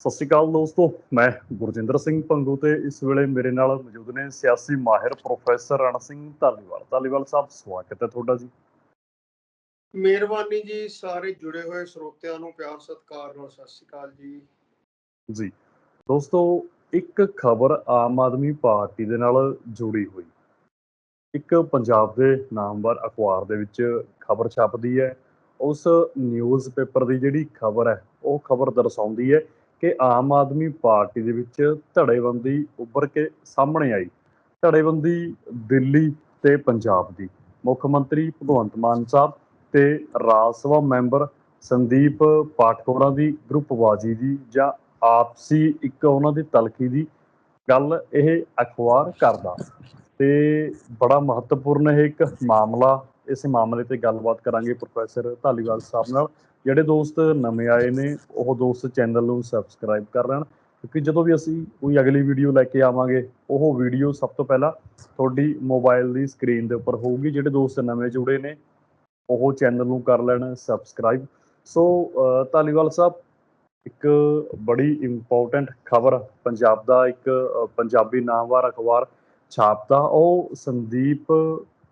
ਸਤਿ ਸ਼੍ਰੀ ਅਕਾਲ ਦੋਸਤੋ ਮੈਂ ਗੁਰਜਿੰਦਰ ਸਿੰਘ ਪੰਗੂ ਤੇ ਇਸ ਵੇਲੇ ਮੇਰੇ ਨਾਲ ਮੌਜੂਦ ਨੇ ਸਿਆਸੀ ਮਾਹਿਰ ਪ੍ਰੋਫੈਸਰ ਰਣ ਸਿੰਘ ਧਾਲੀਵਾਲ। ਧਾਲੀਵਾਲ ਸਾਹਿਬ ਸਵਾਗਤ ਹੈ ਤੁਹਾਡਾ ਜੀ। ਮਿਹਰਬਾਨੀ ਜੀ ਸਾਰੇ ਜੁੜੇ ਹੋਏ ਸਰੋਤਿਆਂ ਨੂੰ ਪਿਆਰ ਸਤਿਕਾਰ ਨਾਲ ਸਤਿ ਸ਼੍ਰੀ ਅਕਾਲ ਜੀ। ਜੀ ਦੋਸਤੋ ਇੱਕ ਖਬਰ ਆਮ ਆਦਮੀ ਪਾਰਟੀ ਦੇ ਨਾਲ ਜੁੜੀ ਹੋਈ। ਇੱਕ ਪੰਜਾਬ ਦੇ ਨਾਮਵਰ ਅਖਬਾਰ ਦੇ ਵਿੱਚ ਖਬਰ ਛਪਦੀ ਹੈ। ਉਸ ਨਿਊਜ਼ਪੇਪਰ ਦੀ ਜਿਹੜੀ ਖਬਰ ਹੈ ਉਹ ਖਬਰ ਦਰਸਾਉਂਦੀ ਹੈ ਕਿ ਆਮ ਆਦਮੀ ਪਾਰਟੀ ਦੇ ਵਿੱਚ ਧੜੇਬੰਦੀ ਉੱਭਰ ਕੇ ਸਾਹਮਣੇ ਆਈ। ਧੜੇਬੰਦੀ ਦਿੱਲੀ ਤੇ ਪੰਜਾਬ ਦੀ। ਮੁੱਖ ਮੰਤਰੀ ਭਗਵੰਤ ਮਾਨ ਸਾਹਿਬ ਤੇ ਰਾਜ ਸਭਾ ਮੈਂਬਰ ਸੰਦੀਪ ਪਾਠਕੋਰਾਂ ਦੀ ਗਰੁੱਪਬਾਜ਼ੀ ਦੀ ਜਾਂ ਆਪਸੀ ਇੱਕ ਉਹਨਾਂ ਦੀ ਤਲਖੀ ਦੀ ਗੱਲ ਇਹ ਅਖਬਾਰ ਕਰਦਾ। ਤੇ ਬੜਾ ਮਹੱਤਵਪੂਰਨ ਇਹ ਇੱਕ ਮਾਮਲਾ ਇਸ ਮਾਮਲੇ ਤੇ ਗੱਲਬਾਤ ਕਰਾਂਗੇ ਪ੍ਰੋਫੈਸਰ ਧਾਲੀਵਾਲ ਸਾਹਿਬ ਨਾਲ। ਜਿਹੜੇ ਦੋਸਤ ਨਵੇਂ ਆਏ ਨੇ, ਉਹ ਦੋਸਤ ਚੈਨਲ ਨੂੰ ਸਬਸਕ੍ਰਾਈਬ ਕਰ ਲੈਣ, ਕਿਉਂਕਿ ਜਦੋਂ ਵੀ ਅਸੀਂ ਕੋਈ ਅਗਲੀ ਵੀਡੀਓ ਲੈ ਕੇ ਆਵਾਂਗੇ, ਉਹ ਵੀਡੀਓ ਸਭ ਤੋਂ ਪਹਿਲਾਂ ਤੁਹਾਡੀ ਮੋਬਾਈਲ ਦੀ ਸਕਰੀਨ ਦੇ ਉੱਪਰ ਹੋਊਗੀ। ਜਿਹੜੇ ਦੋਸਤ ਨਵੇਂ ਜੁੜੇ ਨੇ, ਉਹ ਚੈਨਲ ਨੂੰ ਕਰ ਲੈਣ ਸਬਸਕ੍ਰਾਈਬ ਸੋ ਧਾਲੀਵਾਲ ਸਾਹਿਬ, ਇੱਕ ਬੜੀ ਇੰਪੋਰਟੈਂਟ ਖਬਰ, ਪੰਜਾਬ ਦਾ ਇੱਕ ਪੰਜਾਬੀ ਨਾਮਵਾਰ ਅਖਬਾਰ ਛਾਪਦਾ। ਉਹ ਸੰਦੀਪ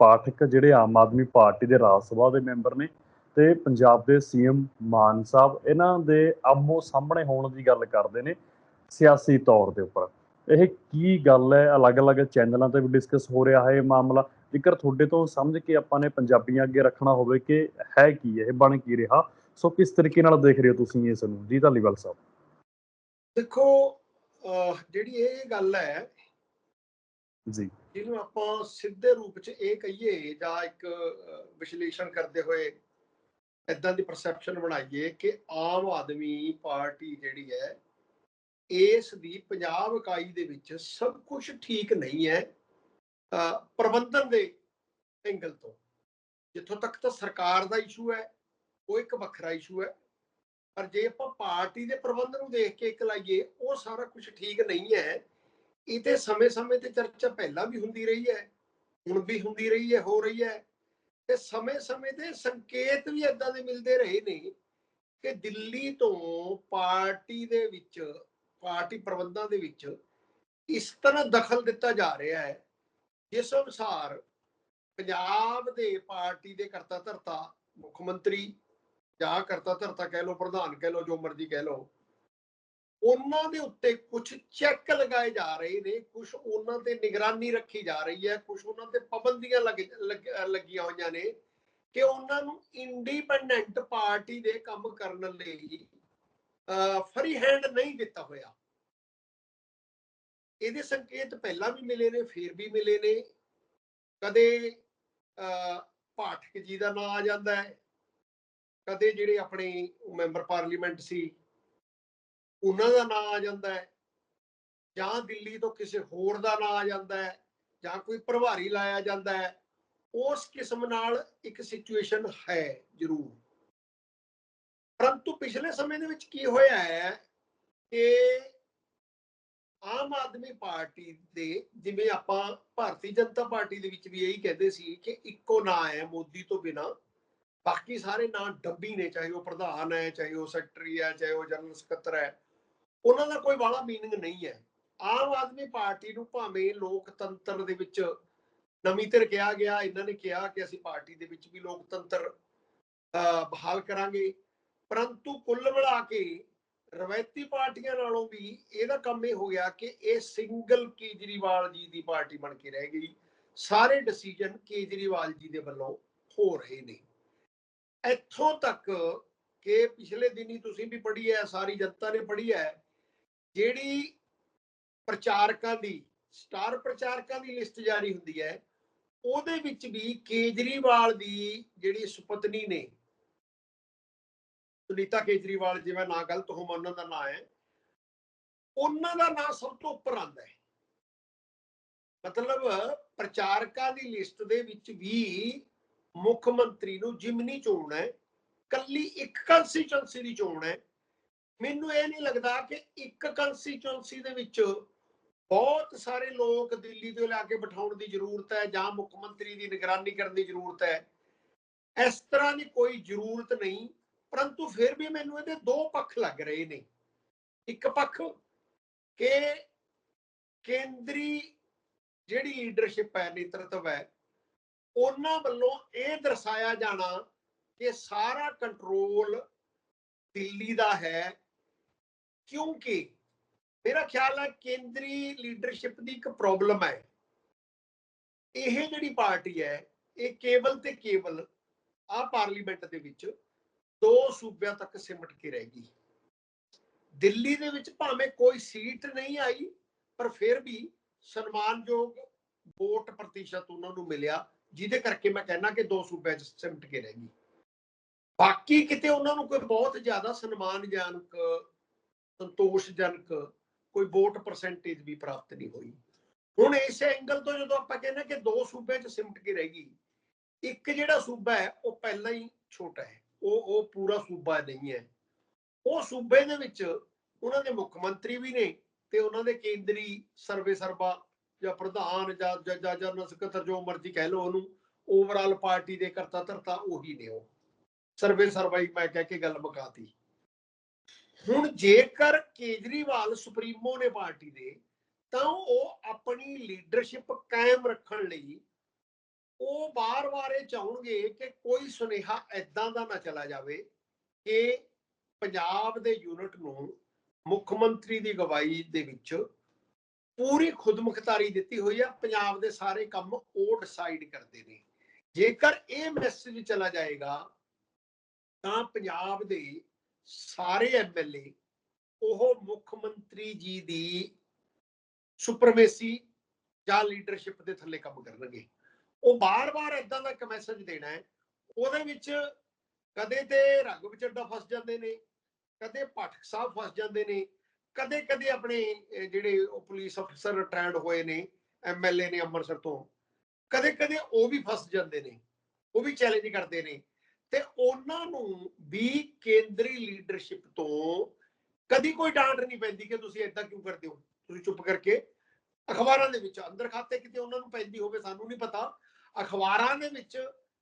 ਪਾਠਕ ਜਿਹੜੇ ਆਮ ਆਦਮੀ ਪਾਰਟੀ ਦੇ ਰਾਜ ਸਭਾ ਦੇ ਮੈਂਬਰ ਨੇ ਤੇ ਪੰਜਾਬ ਦੇ ਸੀਐਮ ਮਾਨ ਸਾਹਿਬ ਇਹਨਾਂ ਦੇ ਆਮੋ ਸਾਹਮਣੇ ਹੋਣ ਦੀ ਗੱਲ ਕਰਦੇ ਨੇ ਸਿਆਸੀ ਤੌਰ ਦੇ ਉੱਪਰ। ਇਹ ਕੀ ਗੱਲ ਹੈ? ਅਲੱਗ-ਅਲੱਗ ਚੈਨਲਾਂ ਤੇ ਵੀ ਡਿਸਕਸ ਹੋ ਰਿਹਾ ਹੈ ਇਹ ਮਾਮਲਾ। ਜੇਕਰ ਤੁਹਾਡੇ ਤੋਂ ਸਮਝ ਕੇ ਆਪਾਂ ਨੇ ਪੰਜਾਬੀਆਂ ਅੱਗੇ ਰੱਖਣਾ ਹੋਵੇ ਕਿ ਹੈ ਕੀ ਇਹ ਬਣ ਕੀ ਰਿਹਾ ਸੋ ਕਿਸ ਤਰੀਕੇ ਨਾਲ ਦੇਖ ਰਹੇ ਹੋ ਤੁਸੀਂ ਇਸ ਨੂੰ? ਜੀ ਧਾਲੀਵਾਲ ਸਾਹਿਬ। ਦੇਖੋ ਜਿਹੜੀ ਇਹ ਗੱਲ ਹੈ ਜੀ। ਜਿਹਨੂੰ ਆਪਾਂ ਸਿੱਧੇ ਰੂਪ 'ਚ ਇਹ ਕਹੀਏ ਜਾਂ ਇੱਕ ਵਿਸ਼ਲੇਸ਼ਣ ਕਰਦੇ ਹੋਏ ਇਦਾਂ ਦੀ ਪਰਸੈਪਸ਼ਨ ਬਣਾਈਏ ਕਿ ਆਮ ਆਦਮੀ ਪਾਰਟੀ ਜਿਹੜੀ ਹੈ, ਇਸ ਦੀ ਪੰਜਾਬ ਇਕਾਈ ਦੇ ਵਿੱਚ ਸਭ ਕੁਝ ਠੀਕ ਨਹੀਂ ਹੈ ਪ੍ਰਬੰਧਨ ਦੇ ਐਂਗਲ ਤੋਂ। ਜਿੱਥੋਂ ਤੱਕ ਤਾਂ ਸਰਕਾਰ ਦਾ ਇਸ਼ੂ ਹੈ, ਉਹ ਇੱਕ ਵੱਖਰਾ ਇਸ਼ੂ ਹੈ। ਪਰ ਜੇ ਆਪਾਂ ਪਾਰਟੀ ਦੇ ਪ੍ਰਬੰਧ ਨੂੰ ਦੇਖ ਕੇ ਇੱਕ ਲਾਈਏ, ਉਹ ਸਾਰਾ ਕੁਝ ਠੀਕ ਨਹੀਂ ਹੈ ਇਹ ਤੇ ਸਮੇਂ-ਸਮੇਂ ਤੇ ਚਰਚਾ ਪਹਿਲਾਂ ਵੀ ਹੁੰਦੀ ਰਹੀ ਹੈ, ਹੁਣ ਵੀ ਹੁੰਦੀ ਰਹੀ ਹੈ, ਹੋ ਰਹੀ ਹੈ ਤੇ ਸਮੇਂ-ਸਮੇਂ ਤੇ ਸੰਕੇਤ ਵੀ ਇਦਾਂ ਦੇ ਮਿਲਦੇ ਰਹੇ ਨੇ ਕਿ ਦਿੱਲੀ ਤੋਂ ਪਾਰਟੀ ਦੇ ਵਿੱਚ, ਪਾਰਟੀ ਪ੍ਰਬੰਧਾਂ ਦੇ ਵਿੱਚ ਇਸ ਤਰ੍ਹਾਂ ਦਖਲ ਦਿੱਤਾ ਜਾ ਰਿਹਾ ਹੈ, ਜਿਸ ਅਨੁਸਾਰ ਪੰਜਾਬ ਦੇ ਪਾਰਟੀ ਦੇ ਕਰਤਾ ਧਰਤਾ ਮੁੱਖ ਮੰਤਰੀ ਜਾਂ ਕਰਤਾ ਧਰਤਾ ਕਹਿ ਲਓ, ਪ੍ਰਧਾਨ ਕਹਿ ਲਓ, ਜੋ ਮਰਜ਼ੀ ਕਹਿ ਲਓ ਉਹਨਾਂ ਦੇ ਉੱਤੇ ਕੁਝ ਚੈੱਕ ਲਗਾਏ ਜਾ ਰਹੇ ਨੇ ਕੁਝ ਉਹਨਾਂ ਤੇ ਨਿਗਰਾਨੀ ਰੱਖੀ ਜਾ ਰਹੀ ਹੈ ਕੁਝ ਉਹਨਾਂ ਤੇ ਪਾਬੰਦੀਆਂ ਲੱਗ ਲੱਗ- ਲੱਗੀਆਂ ਹੋਈਆਂ ਨੇ ਕਿ ਉਹਨਾਂ ਨੂੰ ਇੰਡੀਪੈਂਡੈਂਟ ਪਾਰਟੀ ਦੇ ਕੰਮ ਕਰਨ ਲਈ ਫਰੀ ਹੈਂਡ ਨਹੀਂ ਦਿੱਤਾ ਹੋਇਆ। ਇਹਦੇ ਸੰਕੇਤ ਪਹਿਲਾਂ ਵੀ ਮਿਲੇ ਨੇ ਫਿਰ ਵੀ ਮਿਲੇ ਨੇ। ਕਦੇ ਅਹ, ਪਾਠਕ ਜੀ ਦਾ ਨਾਮ ਆ ਜਾਂਦਾ ਹੈ ਕਦੇ ਜਿਹੜੇ ਆਪਣੇ ਮੈਂਬਰ ਪਾਰਲੀਮੈਂਟ ਸੀ ਉਹਨਾਂ ਦਾ ਨਾਂ ਆ ਜਾਂਦਾ ਹੈ। ਜਾਂ ਦਿੱਲੀ ਤੋਂ ਕਿਸੇ ਹੋਰ ਦਾ ਨਾਂ ਆ ਜਾਂਦਾ ਹੈ, ਜਾਂ ਕੋਈ ਪ੍ਰਭਾਰੀ ਲਾਇਆ ਜਾਂਦਾ ਹੈ, ਉਸ ਕਿਸਮ ਨਾਲ ਇੱਕ ਸਿਚੁਏਸ਼ਨ ਹੈ ਜ਼ਰੂਰ। ਪਰੰਤੂ ਪਿਛਲੇ ਸਮੇਂ ਦੇ ਵਿੱਚ ਕੀ ਹੋਇਆ ਹੈ ਕਿ ਆਮ ਆਦਮੀ ਪਾਰਟੀ ਦੇ, ਜਿਵੇਂ ਆਪਾਂ ਭਾਰਤੀ ਜਨਤਾ ਪਾਰਟੀ ਦੇ ਵਿੱਚ ਵੀ ਇਹੀ ਕਹਿੰਦੇ ਸੀ ਕਿ ਇੱਕੋ ਨਾਂ ਹੈ ਮੋਦੀ ਤੋਂ ਬਿਨਾ। ਬਾਕੀ ਸਾਰੇ ਨਾਂ ਡੱਬੀ ਨੇ, ਚਾਹੇ ਉਹ ਪ੍ਰਧਾਨ ਹੈ, ਚਾਹੇ ਉਹ ਸੈਕਟਰੀ ਹੈ, ਚਾਹੇ ਉਹ ਜਨਰਲ ਸਕੱਤਰ ਹੈ। ਉਹਨਾਂ ਦਾ ਕੋਈ ਵਾਲਾ ਮੀਨਿੰਗ ਨਹੀਂ ਹੈ। ਆਮ ਆਦਮੀ ਪਾਰਟੀ ਨੂੰ ਭਾਵੇਂ ਲੋਕਤੰਤਰ ਦੇ ਵਿੱਚ ਨਵੀਂ ਧਿਰ ਕਿਹਾ ਗਿਆ, ਇਹਨਾਂ ਨੇ ਕਿਹਾ ਕਿ ਅਸੀਂ ਪਾਰਟੀ ਦੇ ਵਿੱਚ ਵੀ ਲੋਕਤੰਤਰ ਬਹਾਲ ਕਰਾਂਗੇ। ਪਰੰਤੂ ਕੁੱਲ ਮਿਲਾ ਕੇ ਰਵਾਇਤੀ ਪਾਰਟੀਆਂ ਨਾਲੋਂ ਵੀ ਇਹਦਾ ਕੰਮ ਇਹ ਹੋ ਗਿਆ ਕਿ ਇਹ ਸਿੰਗਲ ਕੇਜਰੀਵਾਲ ਜੀ ਦੀ ਪਾਰਟੀ ਬਣ ਕੇ ਰਹਿ ਗਈ। ਸਾਰੇ ਡਿਸੀਜਨ ਕੇਜਰੀਵਾਲ ਜੀ ਦੇ ਵੱਲੋਂ ਹੋ ਰਹੇ ਨੇ। ਇੱਥੋਂ ਤੱਕ ਕਿ ਪਿਛਲੇ ਦਿਨੀ ਤੁਸੀਂ ਵੀ ਪੜ੍ਹੀ ਹੈ, ਸਾਰੀ ਜਨਤਾ ਨੇ ਪੜ੍ਹੀ ਹੈ ਜਿਹੜੀ ਪ੍ਰਚਾਰਕਾਂ ਦੀ, ਸਟਾਰ ਪ੍ਰਚਾਰਕਾਂ ਦੀ ਲਿਸਟ ਜਾਰੀ ਹੁੰਦੀ ਹੈ, ਉਹਦੇ ਵਿੱਚ ਵੀ ਕੇਜਰੀਵਾਲ ਦੀ ਜਿਹੜੀ ਸੁਪਤਨੀ ਨੇ, ਸੁਨੀਤਾ ਕੇਜਰੀਵਾਲ ਜਿਵੇਂ ਨਾ ਗਲਤ ਹੋਵਾਂ, ਉਹਨਾਂ ਦਾ ਨਾਂ ਹੈ, ਉਹਨਾਂ ਦਾ ਨਾਂ ਸਭ ਤੋਂ ਉੱਪਰ ਆਉਂਦਾ ਹੈ। ਮਤਲਬ ਪ੍ਰਚਾਰਕਾਂ ਦੀ ਲਿਸਟ ਦੇ ਵਿੱਚ ਵੀ ਮੁੱਖ ਮੰਤਰੀ ਨੂੰ ਜਿਮਨੀ ਚੋਣ ਹੈ, ਕੱਲੀ ਇੱਕ ਕੰਸਟੀਚੁਐਂਸੀ ਦੀ ਚੋਣ ਹੈ ਮੈਨੂੰ ਇਹ ਨਹੀਂ ਲੱਗਦਾ ਕਿ ਇੱਕ ਕੰਸਟੀਚੁਐਂਸੀ ਦੇ ਵਿੱਚ ਬਹੁਤ ਸਾਰੇ ਲੋਕ ਦਿੱਲੀ ਤੋਂ ਲਿਆ ਕੇ ਬਿਠਾਉਣ ਦੀ ਜ਼ਰੂਰਤ ਹੈ ਜਾਂ ਮੁੱਖ ਮੰਤਰੀ ਦੀ ਨਿਗਰਾਨੀ ਕਰਨ ਦੀ ਜ਼ਰੂਰਤ ਹੈ। ਇਸ ਤਰ੍ਹਾਂ ਦੀ ਕੋਈ ਜ਼ਰੂਰਤ ਨਹੀਂ, ਪਰੰਤੂ ਫਿਰ ਵੀ ਮੈਨੂੰ ਇਹਦੇ ਦੋ ਪੱਖ ਲੱਗ ਰਹੇ ਨੇ। ਇੱਕ ਪੱਖ ਕਿ ਕੇਂਦਰੀ ਜਿਹੜੀ ਲੀਡਰਸ਼ਿਪ ਹੈ, ਨੇਤਰਤਵ ਹੈ, ਉਹਨਾਂ ਵੱਲੋਂ ਇਹ ਦਰਸਾਇਆ ਜਾਣਾ ਕਿ ਸਾਰਾ ਕੰਟਰੋਲ ਦਿੱਲੀ ਦਾ ਹੈ ਕਿਉਂਕਿ ਮੇਰਾ ਖਿਆਲ ਹੈ ਕੇਂਦਰੀ ਲੀਡਰਸ਼ਿਪ ਦੀ ਇੱਕ ਪ੍ਰੋਬਲਮ ਹੈ। ਇਹ ਜਿਹੜੀ ਪਾਰਟੀ ਹੈ, ਇਹ ਕੇਵਲ ਤੇ ਕੇਵਲ ਆ ਪਾਰਲੀਮੈਂਟ ਦੇ ਵਿੱਚ ਦੋ ਸੂਬਿਆਂ ਤੱਕ ਸਿਮਟ ਕੇ ਰਹਿ ਗਈ। ਦਿੱਲੀ ਦੇ ਵਿੱਚ ਭਾਵੇਂ ਕੋਈ ਸੀਟ ਨਹੀਂ ਆਈ, ਪਰ ਫਿਰ ਵੀ ਸਨਮਾਨਯੋਗ ਵੋਟ ਪ੍ਰਤੀਸ਼ਤ ਉਹਨਾਂ ਨੂੰ ਮਿਲਿਆ, ਜਿਹਦੇ ਕਰਕੇ ਮੈਂ ਕਹਿੰਦਾ ਕਿ ਦੋ ਸੂਬਿਆਂ 'ਚ ਸਿਮਟ ਕੇ ਰਹਿ ਗਈ। ਬਾਕੀ ਕਿਤੇ ਉਹਨਾਂ ਨੂੰ ਕੋਈ ਬਹੁਤ ਜ਼ਿਆਦਾ ਸਨਮਾਨਜਨਕ ਸੰਤੋਸ਼ਜਨਕ, ਕੋਈ ਵੋਟ ਪਰਸੈਂਟੇਜ ਵੀ ਪ੍ਰਾਪਤ ਨਹੀਂ ਹੋਈ। ਹੁਣ ਇਸ ਐਂਗਲ ਤੋਂ ਜਦੋਂ ਆਪਾਂ ਕਹਿੰਦੇ ਕਿ ਦੋ ਸੂਬਿਆਂ 'ਚ ਸਿਮਟ ਕੇ ਰਹੇਗੀ ਇੱਕ ਜਿਹੜਾ ਸੂਬਾ ਹੈ, ਉਹ ਪਹਿਲਾਂ ਹੀ ਛੋਟਾ ਹੈ, ਉਹ ਉਹ ਪੂਰਾ ਸੂਬਾ ਨਹੀਂ ਹੈ। ਉਹ ਸੂਬੇ ਦੇ ਵਿੱਚ ਉਹਨਾਂ ਦੇ ਮੁੱਖ ਮੰਤਰੀ ਵੀ ਨੇ ਤੇ ਉਹਨਾਂ ਦੇ ਕੇਂਦਰੀ ਸਰਵੇ ਸਰਬਾ ਜਾਂ ਪ੍ਰਧਾਨ ਜਾਂ, ਜਾਂ- ਜਾਂ ਜਨਰਲ ਸਕੱਤਰ ਜੋ ਮਰਜ਼ੀ ਕਹਿ ਲਓ ਉਹਨੂੰ ਓਵਰਆਲ ਪਾਰਟੀ ਦੇ ਕਰਤਾ ਧਰਤਾ ਉਹੀ ਨੇ ਉਹ। ਸਰਵੇ ਸਰਵਾਈ ਮੈਂ ਕਹਿ ਕੇ ਗੱਲ ਮੁਕਾਤੀ। ਹੁਣ ਜੇਕਰ ਕੇਜਰੀਵਾਲ ਸੁਪਰੀਮੋ ਨੇ ਪਾਰਟੀ ਦੇ, ਤਾਂ ਉਹ ਆਪਣੀ ਲੀਡਰਸ਼ਿਪ ਕਾਇਮ ਰੱਖਣ ਲਈ ਉਹ ਬਾਰ-ਬਾਰ ਇਹ ਚਾਹਣਗੇ ਕਿ ਕੋਈ ਸੁਨੇਹਾ ਐਦਾਂ ਦਾ ਨਾ ਚਲਾ ਜਾਵੇ ਕਿ ਪੰਜਾਬ ਦੇ ਯੂਨਿਟ ਨੂੰ ਮੁੱਖ ਮੰਤਰੀ ਦੀ ਗਵਾਹੀ ਦੇ ਵਿੱਚ ਪੂਰੀ ਖੁਦਮੁਖਤਾਰੀ ਦਿੱਤੀ ਹੋਈ ਆ, ਪੰਜਾਬ ਦੇ ਸਾਰੇ ਕੰਮ ਉਹ ਡਿਸਾਈਡ ਕਰਦੇ ਨੇ। ਜੇਕਰ ਇਹ ਮੈਸੇਜ ਚਲਾ ਜਾਏਗਾ, ਤਾਂ ਪੰਜਾਬ ਦੇ ਸਾਰੇ ਐਮਐਲਏ ਉਹ ਮੁੱਖ ਮੰਤਰੀ ਜੀ ਦੀ ਸੁਪਰਮੇਸੀ ਜਾਂ ਲੀਡਰਸ਼ਿਪ ਦੇ ਥੱਲੇ ਕੰਮ ਕਰਨਗੇ। ਉਹ ਬਾਰ-ਬਾਰ ਇਦਾਂ ਦਾ ਇੱਕ ਮੈਸੇਜ ਦੇਣਾ ਹੈ, ਉਹਦੇ ਵਿੱਚ ਕਦੇ ਤੇ ਰੰਗ ਵਿਚੜਦਾ ਫਸ ਜਾਂਦੇ ਨੇ, ਕਦੇ ਪਾਠਕ ਸਾਹਿਬ ਫਸ ਜਾਂਦੇ ਨੇ ਕਦੇ ਕਦੇ ਆਪਣੇ ਜਿਹੜੇ ਉਹ ਪੁਲਿਸ ਅਫਸਰ ਰਿਟਾਇਰਡ ਹੋਏ ਨੇ ਐਮਐਲਏ ਨੇ ਅੰਮ੍ਰਿਤਸਰ ਤੋਂ ਕਦੇ ਕਦੇ ਉਹ ਵੀ ਫਸ ਜਾਂਦੇ ਨੇ, ਉਹ ਵੀ ਚੈਲੰਜ ਕਰਦੇ ਨੇ। ਤੇ ਉਹਨਾਂ ਨੂੰ ਵੀ ਕੇਂਦਰੀ ਲੀਡਰਸ਼ਿਪ ਤੋਂ ਕਦੀ ਕੋਈ ਡਾਂਟ ਨਹੀਂ ਪੈਂਦੀ ਕਿ ਤੁਸੀਂ ਇਦਾਂ ਕਿਉਂ ਕਰਦੇ ਹੋ? ਤੁਸੀਂ ਚੁੱਪ ਕਰਕੇ ਅਖਬਾਰਾਂ ਦੇ ਵਿੱਚ, ਅੰਦਰ ਖਾਤੇ ਕਿਤੇ ਉਹਨਾਂ ਨੂੰ ਪੈਂਦੀ ਹੋਵੇ, ਸਾਨੂੰ ਨਹੀਂ ਪਤਾ। ਅਖਬਾਰਾਂ ਦੇ ਵਿੱਚ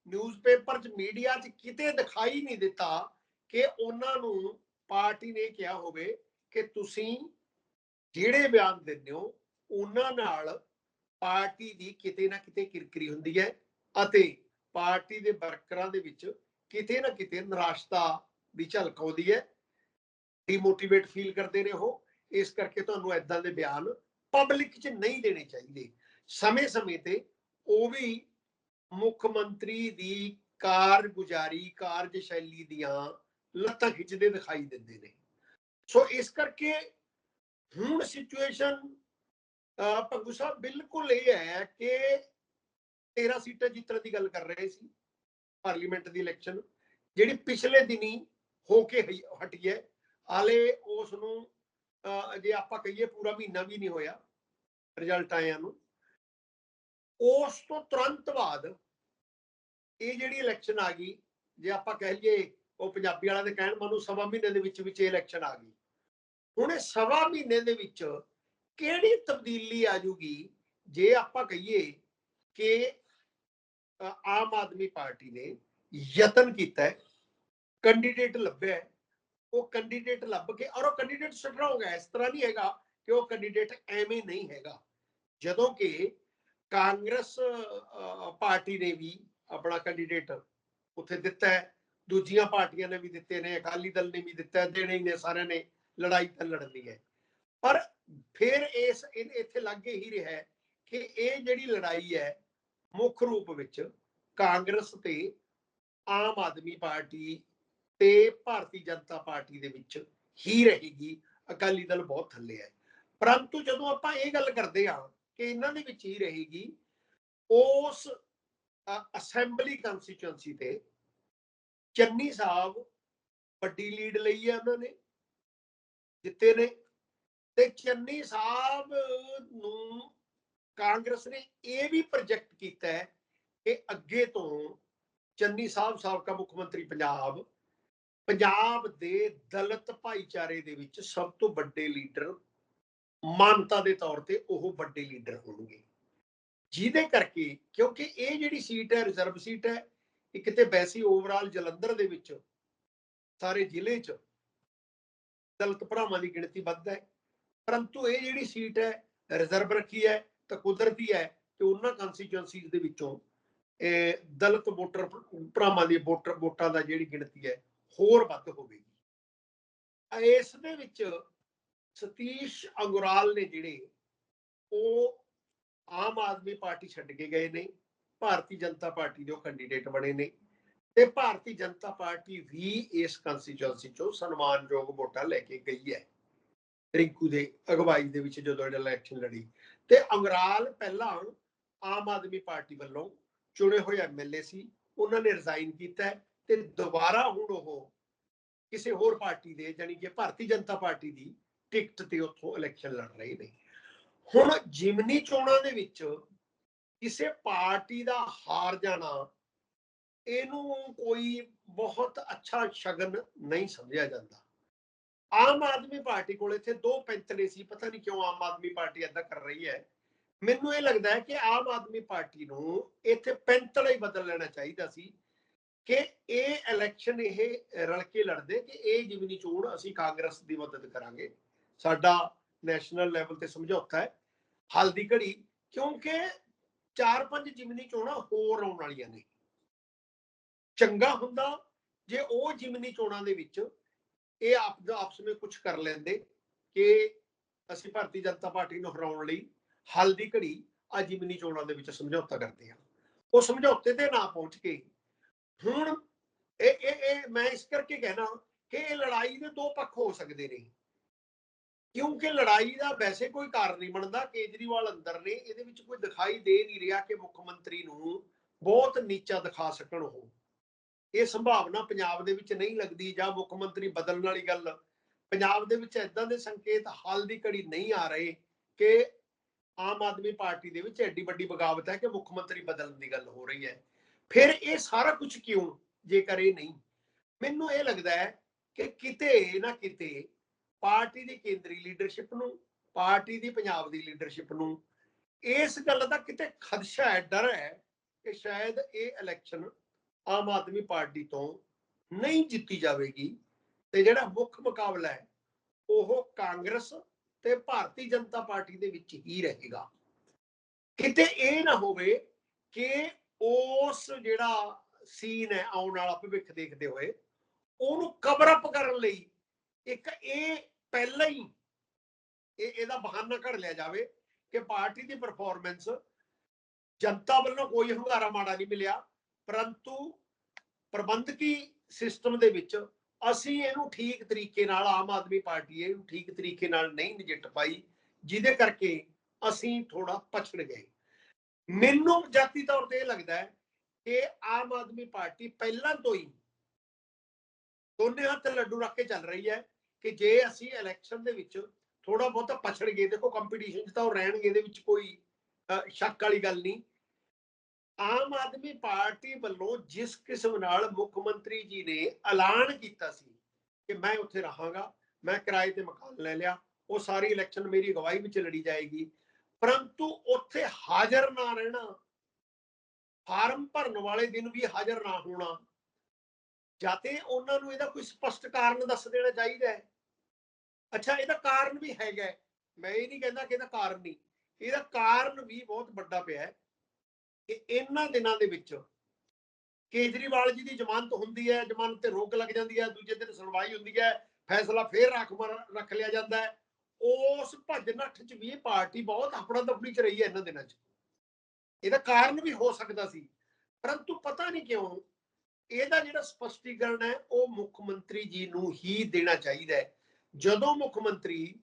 ਨਿਊਜ਼ਪੇਪਰ 'ਚ ਮੀਡੀਆ 'ਚ ਕਿਤੇ ਦਿਖਾਈ ਨਹੀਂ ਦਿੱਤਾ ਕਿ ਉਹਨਾਂ ਨੂੰ ਪਾਰਟੀ ਨੇ ਕਿਹਾ ਹੋਵੇ ਕਿ ਤੁਸੀਂ ਜਿਹੜੇ ਬਿਆਨ ਦਿੰਦੇ ਹੋ, ਉਹਨਾਂ ਨਾਲ ਪਾਰਟੀ ਦੀ ਕਿਤੇ ਨਾ ਕਿਤੇ ਕਿਰਕਰੀ ਹੁੰਦੀ ਹੈ ਅਤੇ ਪਾਰਟੀ ਦੇ ਵਰਕਰਾਂ ਦੇ ਵਿੱਚ ਕਿਤੇ ਨਾ ਕਿਤੇ ਨਿਰਾਸ਼ਤਾ ਦੀ ਝਲਕ ਆਉਂਦੀ ਹੈ। ਡੀਮੋਟੀਵੇਟ ਫੀਲ ਕਰਦੇ ਨੇ ਉਹ। ਇਸ ਕਰਕੇ ਤੁਹਾਨੂੰ ਐਦਾਂ ਦੇ ਬਿਆਨ ਪਬਲਿਕ 'ਚ ਨਹੀਂ ਦੇਣੇ ਚਾਹੀਦੇ। ਸਮੇਂ-ਸਮੇਂ ਤੇ ਉਹ ਵੀ ਮੁੱਖ ਮੰਤਰੀ ਦੀ ਕਾਰਗੁਜ਼ਾਰੀ, ਕਾਰਜਸ਼ੈਲੀ ਦੀਆਂ ਲੱਤਾਂ ਖਿੱਚਦੇ ਦਿਖਾਈ ਦਿੰਦੇ ਨੇ। ਸੋ ਇਸ ਕਰਕੇ ਹੁਣ ਸਿਚੁਏਸ਼ਨ ਭੱਗੂ ਸਾਹਿਬ, ਬਿਲਕੁਲ ਇਹ ਹੈ ਕਿ 13 ਸੀਟਾਂ ਜਿੱਤਣ ਦੀ ਗੱਲ ਕਰ ਰਹੇ ਸੀ ਪਾਰਲੀਮੈਂਟ ਦੀ ਇਲੈਕਸ਼ਨ ਜਿਹੜੀ ਪਿਛਲੇ ਦਿਨੀ ਹੋ ਕੇ ਹਟੀ ਹੈ, ਹਾਲੇ ਉਸ ਨੂੰ ਜੇ ਆਪਾਂ ਕਹੀਏ ਪੂਰਾ ਮਹੀਨਾ ਵੀ ਨਹੀਂ ਹੋਇਆ ਰਿਜ਼ਲਟ ਆਇਆਂ ਨੂੰ, ਉਸ ਤੋਂ ਤੁਰੰਤ ਬਾਅਦ ਇਹ ਜਿਹੜੀ ਇਲੈਕਸ਼ਨ ਆ ਗਈ, ਜੇ ਆਪਾਂ ਕਹਿ ਲਈਏ ਉਹ ਪੰਜਾਬੀ ਵਾਲਿਆਂ ਦੇ ਕਹਿਣ ਮਨੂੰ ਸਵਾ ਮਹੀਨੇ ਦੇ ਵਿੱਚ ਵਿੱਚ ਇਹ ਇਲੈਕਸ਼ਨ ਆ ਗਈ। ਹੁਣ ਇਹ ਸਵਾ ਮਹੀਨੇ ਦੇ ਵਿੱਚ ਕਿਹੜੀ ਤਬਦੀਲੀ ਆ ਜੂਗੀ? ਜੇ ਆਪਾਂ ਕਹੀਏ ਕਿ ਆਮ ਆਦਮੀ ਪਾਰਟੀ ਨੇ ਯਤਨ ਕੀਤਾ ਹੈ ਕੈਂਡੀਡੇਟ ਲੱਭਿਆ ਹੈ, ਉਹ ਕੈਂਡੀਡੇਟ ਲੱਭ ਕੇ, ਔਰ ਉਹ ਕੈਂਡੀਡੇਟ ਸਟਰੋਂਗ ਹੈ ਇਸ ਤਰ੍ਹਾਂ ਨਹੀਂ ਹੈਗਾ ਕਿ ਉਹ ਕੈਂਡੀਡੇਟ ਐਵੇਂ ਨਹੀਂ ਹੈਗਾ। ਜਦੋਂ ਕਿ ਕਾਂਗਰਸ ਪਾਰਟੀ ਨੇ ਵੀ ਆਪਣਾ ਕੈਂਡੀਡੇਟ ਉੱਥੇ ਦਿੱਤਾ ਹੈ, ਦੂਜੀਆਂ ਪਾਰਟੀਆਂ ਨੇ ਵੀ ਦਿੱਤੇ ਨੇ, ਅਕਾਲੀ ਦਲ ਨੇ ਵੀ ਦਿੱਤਾ ਦੇਣੇ ਹੀ ਨੇ ਸਾਰਿਆਂ ਨੇ, ਲੜਾਈ ਤਾਂ ਲੜਨੀ ਹੈ। ਪਰ ਫਿਰ ਇਸ ਇਨ- ਇੱਥੇ ਲੱਗੇ ਹੀ ਰਿਹਾ ਕਿ ਇਹ ਜਿਹੜੀ ਲੜਾਈ ਹੈ ਮੁੱਖ ਰੂਪ ਵਿੱਚ ਕਾਂਗਰਸ ਤੇ ਆਮ ਆਦਮੀ ਪਾਰਟੀ ਤੇ ਭਾਰਤੀ ਜਨਤਾ ਪਾਰਟੀ ਦੇ ਵਿੱਚ ਹੀ ਰਹੇਗੀ। ਅਕਾਲੀ ਦਲ ਬਹੁਤ ਥੱਲੇ ਹੈ। ਪਰੰਤੂ ਜਦੋਂ ਆਪਾਂ ਇਹ ਗੱਲ ਕਰਦੇ ਹਾਂ ਕਿ ਇਹਨਾਂ ਦੇ ਵਿੱਚ ਹੀ ਰਹੇਗੀ, ਉਸ ਅਸੈਂਬਲੀ ਕੰਸਟੀਚੁਐਂਸੀ ਤੇ ਚੰਨੀ ਸਾਹਿਬ ਵੱਡੀ ਲੀਡ ਲਈ ਹੈ ਉਹਨਾਂ ਨੇ, ਜਿੱਤੇ ਨੇ। ਤੇ ਚੰਨੀ ਸਾਹਿਬ ਨੂੰ ਕਾਂਗਰਸ ਨੇ ਇਹ ਵੀ ਪ੍ਰੋਜੈਕਟ ਕੀਤਾ ਹੈ ਕਿ ਅੱਗੇ ਤੋਂ ਚੰਨੀ ਸਾਹਿਬ ਸਾਬਕਾ ਮੁੱਖ ਮੰਤਰੀ ਪੰਜਾਬ ਪੰਜਾਬ ਦੇ ਦਲਿਤ ਭਾਈਚਾਰੇ ਦੇ ਵਿੱਚ ਸਭ ਤੋਂ ਵੱਡੇ ਲੀਡਰ ਮਾਨਤਾ ਦੇ ਤੌਰ ਤੇ ਉਹ ਵੱਡੇ ਲੀਡਰ ਹੋਣਗੇ। ਜਿਹਦੇ ਕਰਕੇ ਕਿਉਂਕਿ ਇਹ ਜਿਹੜੀ ਸੀਟ ਹੈ ਰਿਜ਼ਰਵ ਸੀਟ ਹੈ ਇੱਕ ਤੇ ਵੈਸੀ ਓਵਰਆਲ ਜਲੰਧਰ ਦੇ ਵਿੱਚ, ਸਾਰੇ ਜ਼ਿਲ੍ਹੇ 'ਚ ਦਲਿਤ ਭਰਾਵਾਂ ਦੀ ਗਿਣਤੀ ਵੱਧ ਹੈ। ਪਰੰਤੂ ਇਹ ਜਿਹੜੀ ਸੀਟ ਹੈ ਰਿਜ਼ਰਵ ਰੱਖੀ ਹੈ ਤਾਂ ਕੁਦਰਤੀ ਹੈ ਕਿ ਉਹਨਾਂ ਕੰਸਟੀਚੁਐਂਸੀਜ਼ ਦੇ ਵਿੱਚੋਂ ਦਲਿਤ ਵੋਟਰ ਭਰਾਵਾਂ ਦੀ ਵੋਟਰ, ਵੋਟਾਂ ਦਾ ਜਿਹੜੀ ਗਿਣਤੀ ਹੈ, ਹੋਰ ਵੱਧ ਹੋਵੇਗੀ। ਇਸ ਦੇ ਵਿੱਚ ਸਤੀਸ਼ ਅੰਗੁਰਾਲ ਨੇ ਜਿਹੜੇ, ਉਹ ਆਮ ਆਦਮੀ ਪਾਰਟੀ ਛੱਡ ਕੇ ਗਏ ਨੇ, ਭਾਰਤੀ ਜਨਤਾ ਪਾਰਟੀ ਦੇ ਉਹ ਕੈਂਡੀਡੇਟ ਬਣੇ ਨੇ ਤੇ ਭਾਰਤੀ ਜਨਤਾ ਪਾਰਟੀ ਵੀ ਇਸ ਕੰਸਟੀਚੁਐਂਸੀ ਚੋਂ ਸਨਮਾਨਯੋਗ ਵੋਟਾਂ ਲੈ ਕੇ ਗਈ ਹੈ। ਰਿੰਕੂ ਦੇ ਅਗਵਾਈ ਦੇ ਵਿੱਚ ਜਦੋਂ ਇਹ ਇਲੈਕਸ਼ਨ ਲੜੀ। ਤੇ ਅੰਗਰਾਲ ਪਹਿਲਾਂ ਆਮ ਆਦਮੀ ਪਾਰਟੀ ਵੱਲੋਂ ਚੁਣੇ ਹੋਏ ਐਮਐਲਏ ਸੀ, ਉਹਨਾਂ ਨੇ ਰਿਜ਼ਾਈਨ ਕੀਤਾ ਤੇ ਦੁਬਾਰਾ ਹੁਣ ਉਹ ਕਿਸੇ ਹੋਰ ਪਾਰਟੀ ਦੇ ਜਾਨੀ ਕਿ ਭਾਰਤੀ ਜਨਤਾ ਪਾਰਟੀ ਦੀ ਟਿਕਟ ਤੇ ਉੱਥੋਂ ਇਲੈਕਸ਼ਨ ਲੜ ਰਹੇ ਨੇ। ਹੁਣ ਜਿਮਨੀ ਚੋਣਾਂ ਦੇ ਵਿੱਚ ਕਿਸੇ ਪਾਰਟੀ ਦਾ ਹਾਰ ਜਾਣਾ, ਇਹਨੂੰ ਕੋਈ ਬਹੁਤ ਅੱਛਾ ਸ਼ਗਨ ਨਹੀਂ ਸਮਝਿਆ ਜਾਂਦਾ। ਆਮ ਆਦਮੀ ਪਾਰਟੀ ਕੋਲ ਇੱਥੇ ਦੋ ਪੈਂਤੜੇ ਸੀ, ਪਤਾ ਨਹੀਂ ਕਿਉਂ ਆਮ ਆਦਮੀ ਪਾਰਟੀ ਏਦਾਂ ਕਰ ਰਹੀ ਹੈ। ਮੈਨੂੰ ਇਹ ਲੱਗਦਾ ਹੈ ਕਿ ਆਮ ਆਦਮੀ ਪਾਰਟੀ ਨੂੰ ਇੱਥੇ ਪੈਂਤੜਾ ਹੀ ਬਦਲ ਲੈਣਾ ਚਾਹੀਦਾ ਸੀ ਕਿ ਇਹ ਇਲੈਕਸ਼ਨ ਇਹ ਰਲ ਕੇ ਲੜਦੇ ਕਿ ਇਹ ਜਿਮਨੀ ਚੋਣ ਅਸੀਂ ਕਾਂਗਰਸ ਦੀ ਮਦਦ ਕਰਾਂਗੇ। ਸਾਡਾ ਨੈਸ਼ਨਲ ਲੈਵਲ ਤੇ ਸਮਝੌਤਾ ਹੈ, ਹਲ ਦੀ ਘੜੀ, ਕਿਉਂਕਿ ਚਾਰ ਪੰਜ ਜਿਮਨੀ ਚੋਣਾਂ ਹੋਰ ਆਉਣ ਵਾਲੀਆਂ ਨੇ। ਚੰਗਾ ਹੁੰਦਾ ਜੇ ਉਹ ਜਿਮਨੀ ਚੋਣਾਂ ਦੇ ਵਿੱਚ ਇਹ ਆਪ ਦਾ ਆਪਸ ਵਿੱਚ ਕੁਝ ਕਰ ਲੈਂਦੇ ਕਿ ਅਸੀਂ ਭਾਰਤੀ ਜਨਤਾ ਪਾਰਟੀ ਨੂੰ ਹਰਾਉਣ ਲਈ ਹਲ ਦੀ ਘੜੀ ਆ ਜਿਮਨੀ ਚੋਣਾਂ ਦੇ ਵਿੱਚ ਸਮਝੌਤਾ ਕਰਦੇ ਹਾਂ। ਉਹ ਸਮਝੌਤੇ ਤੇ ਨਾ ਪਹੁੰਚ ਕੇ ਹੁਣ ਇਹ ਇਹ ਇਹ ਮੈਂ ਇਸ ਕਰਕੇ ਕਹਿਣਾ ਕਿ ਇਹ ਲੜਾਈ ਦੇ ਦੋ ਪੱਖ ਹੋ ਸਕਦੇ ਨੇ। ਕਿਉਂਕਿ ਲੜਾਈ ਦਾ ਵੈਸੇ ਕੋਈ ਕਾਰਨ ਨਹੀਂ ਬਣਦਾ। ਕੇਜਰੀਵਾਲ ਅੰਦਰ ਨੇ, ਇਹਦੇ ਵਿੱਚ ਕੋਈ ਦਿਖਾਈ ਦੇ ਨਹੀਂ ਰਿਹਾ ਕਿ ਮੁੱਖ ਮੰਤਰੀ ਨੂੰ ਬਹੁਤ ਨੀਚਾ ਦਿਖਾ ਸਕਣ ਉਹ। ਇਹ ਸੰਭਾਵਨਾ ਪੰਜਾਬ ਦੇ ਵਿੱਚ ਨਹੀਂ ਲੱਗਦੀ ਜਾਂ ਮੁੱਖ ਮੰਤਰੀ ਬਦਲਣ ਵਾਲੀ ਗੱਲ। ਪੰਜਾਬ ਦੇ ਵਿੱਚ ਇਦਾਂ ਦੇ ਸੰਕੇਤ ਹਾਲ ਦੀ ਘੜੀ ਨਹੀਂ ਆ ਰਹੇ ਕਿ ਆਮ ਆਦਮੀ ਪਾਰਟੀ ਦੇ ਵਿੱਚ ਐਡੀ ਵੱਡੀ ਬਗਾਵਤ ਹੈ ਕਿ ਮੁੱਖ ਮੰਤਰੀ ਬਦਲਣ ਦੀ ਗੱਲ ਹੋ ਰਹੀ ਹੈ। ਫਿਰ ਇਹ ਸਾਰਾ ਕੁਝ ਕਿਉਂ ਜੇਕਰ ਇਹ ਨਹੀਂ? ਮੈਨੂੰ ਇਹ ਲੱਗਦਾ ਹੈ ਕਿ ਕਿਤੇ ਨਾ ਕਿਤੇ ਪਾਰਟੀ ਦੀ ਕੇਂਦਰੀ ਲੀਡਰਸ਼ਿਪ ਨੂੰ, ਪਾਰਟੀ ਦੀ ਪੰਜਾਬ ਦੀ ਲੀਡਰਸ਼ਿਪ ਨੂੰ ਇਸ ਗੱਲ ਦਾ ਕਿਤੇ ਖਦਸ਼ਾ ਹੈ, ਡਰ ਹੈ ਕਿ ਸ਼ਾਇਦ ਇਹ ਇਲੈਕਸ਼ਨ ਆਮ ਆਦਮੀ ਪਾਰਟੀ ਤੋਂ ਨਹੀਂ ਜਿੱਤੀ ਜਾਵੇਗੀ ਤੇ ਜਿਹੜਾ ਮੁੱਖ ਮੁਕਾਬਲਾ ਹੈ, ਉਹ ਕਾਂਗਰਸ ਤੇ ਭਾਰਤੀ ਜਨਤਾ ਪਾਰਟੀ ਦੇ ਵਿੱਚ ਹੀ ਰਹੇਗਾ। ਕਿਤੇ ਇਹ ਨਾ ਹੋਵੇ ਕਿ ਉਸ ਜਿਹੜਾ ਸੀਨ ਹੈ ਆਉਣ ਵਾਲਾ ਭਵਿੱਖ ਦੇਖਦੇ ਹੋਏ, ਉਹਨੂੰ ਕਵਰ ਅਪ ਕਰਨ ਲਈ ਇੱਕ ਇਹ ਪਹਿਲਾਂ ਹੀ ਇਹ, ਇਹਦਾ ਬਹਾਨਾ ਘੜ ਲਿਆ ਜਾਵੇ ਕਿ ਪਾਰਟੀ ਦੀ ਪਰਫਾਰਮੈਂਸ ਜਨਤਾ ਵੱਲੋਂ ਕੋਈ ਹੰਗਾਰਾ ਮਾੜਾ ਨਹੀਂ ਮਿਲਿਆ। ਪਰੰਤੂ ਪ੍ਰਬੰਧਕੀ ਸਿਸਟਮ ਦੇ ਵਿੱਚ ਅਸੀਂ ਇਹਨੂੰ ਠੀਕ ਤਰੀਕੇ ਨਾਲ ਆਮ ਆਦਮੀ ਪਾਰਟੀ ਇਹਨੂੰ ਠੀਕ ਤਰੀਕੇ ਨਾਲ ਨਹੀਂ ਨਜਿੱਠ ਪਾਈ ਜਿਹਦੇ ਕਰਕੇ ਅਸੀਂ ਥੋੜਾ ਪਛੜ ਗਏ। ਮੈਨੂੰ ਜਾਤੀ ਤੌਰ ਤੇ ਇਹ ਲੱਗਦਾ ਹੈ ਕਿ ਆਮ ਆਦਮੀ ਪਾਰਟੀ ਪਹਿਲਾਂ ਤੋਂ ਹੀ ਦੋਨੇ ਹੱਥ ਲੱਡੂ ਰੱਖ ਕੇ ਚੱਲ ਰਹੀ ਹੈ ਕਿ ਜੇ ਅਸੀਂ ਇਲੈਕਸ਼ਨ ਦੇ ਵਿੱਚ ਥੋੜਾ ਬਹੁਤਾ ਪਛੜ ਗਏ ਦੇਖੋ ਕੰਪੀਟੀਸ਼ਨ 'ਚ ਤਾਂ ਉਹ ਰਹਿਣਗੇ ਇਹਦੇ ਵਿੱਚ ਕੋਈ ਅ, ਸ਼ੱਕ ਵਾਲੀ ਗੱਲ ਨਹੀਂ। ਆਮ ਆਦਮੀ ਪਾਰਟੀ ਵੱਲੋਂ ਜਿਸ ਕਿਸਮ ਨਾਲ ਮੁੱਖ ਮੰਤਰੀ ਜੀ ਨੇ ਐਲਾਨ ਕੀਤਾ ਸੀ ਕਿ ਮੈਂ ਉੱਥੇ ਰਹਾਂਗਾ, ਮੈਂ ਕਿਰਾਏ ਤੇ ਮਕਾਨ ਲੈ ਲਿਆ, ਉਹ ਸਾਰੀ ਇਲੈਕਸ਼ਨ ਮੇਰੀ ਅਗਵਾਈ ਵਿੱਚ ਲੜੀ ਜਾਏਗੀ। ਪਰੰਤੂ ਉੱਥੇ ਹਾਜ਼ਰ ਨਾ ਰਹਿਣਾ, ਫਾਰਮ ਭਰਨ ਵਾਲੇ ਦਿਨ ਵੀ ਹਾਜ਼ਰ ਨਾ ਹੋਣਾ, ਜਾਤੇ ਉਹਨਾਂ ਨੂੰ ਇਹਦਾ ਕੋਈ ਸਪਸ਼ਟ ਕਾਰਨ ਦੱਸ ਦੇਣਾ ਚਾਹੀਦਾ ਹੈ। ਅੱਛਾ, ਇਹਦਾ ਕਾਰਨ ਵੀ ਹੈਗਾ ਮੈਂ ਇਹ ਨਹੀਂ ਕਹਿੰਦਾ ਕਿ ਇਹਦਾ ਕਾਰਨ ਨਹੀਂ, ਇਹਦਾ ਕਾਰਨ ਵੀ ਬਹੁਤ ਵੱਡਾ ਪਿਆ ਹੈ। ਕਿ ਇਹਨਾਂ ਦਿਨਾਂ ਦੇ ਵਿੱਚ ਕੇਜਰੀਵਾਲ ਜੀ ਦੀ ਜ਼ਮਾਨਤ ਹੁੰਦੀ ਹੈ, ਜ਼ਮਾਨਤ ਤੇ ਰੋਕ ਲੱਗ ਜਾਂਦੀ ਹੈ, ਦੂਜੇ ਦਿਨ ਸੁਣਵਾਈ ਹੁੰਦੀ ਹੈ, ਫੈਸਲਾ ਫੇਰ ਰੱਖ ਰੱਖ ਲਿਆ ਜਾਂਦਾ ਹੈ। ਉਸ ਭੱਜ ਨੱਠ ਚ ਵੀ ਇਹ ਪਾਰਟੀ ਬਹੁਤ ਆਪਣਾ ਦਫੜੀ ਚ ਰਹੀ ਹੈ ਇਹਨਾਂ ਦਿਨਾਂ ਚ। ਇਹਦਾ ਕਾਰਨ ਵੀ ਹੋ ਸਕਦਾ ਸੀ, ਪਰੰਤੂ ਪਤਾ ਨਹੀਂ ਕਿਉਂ ਇਹਦਾ ਜਿਹੜਾ ਸਪਸ਼ਟੀਕਰਨ ਹੈ, ਉਹ ਮੁੱਖ ਮੰਤਰੀ ਜੀ ਨੂੰ ਹੀ ਦੇਣਾ ਚਾਹੀਦਾ ਹੈ। ਜਦੋਂ ਮੁੱਖ ਮੰਤਰੀ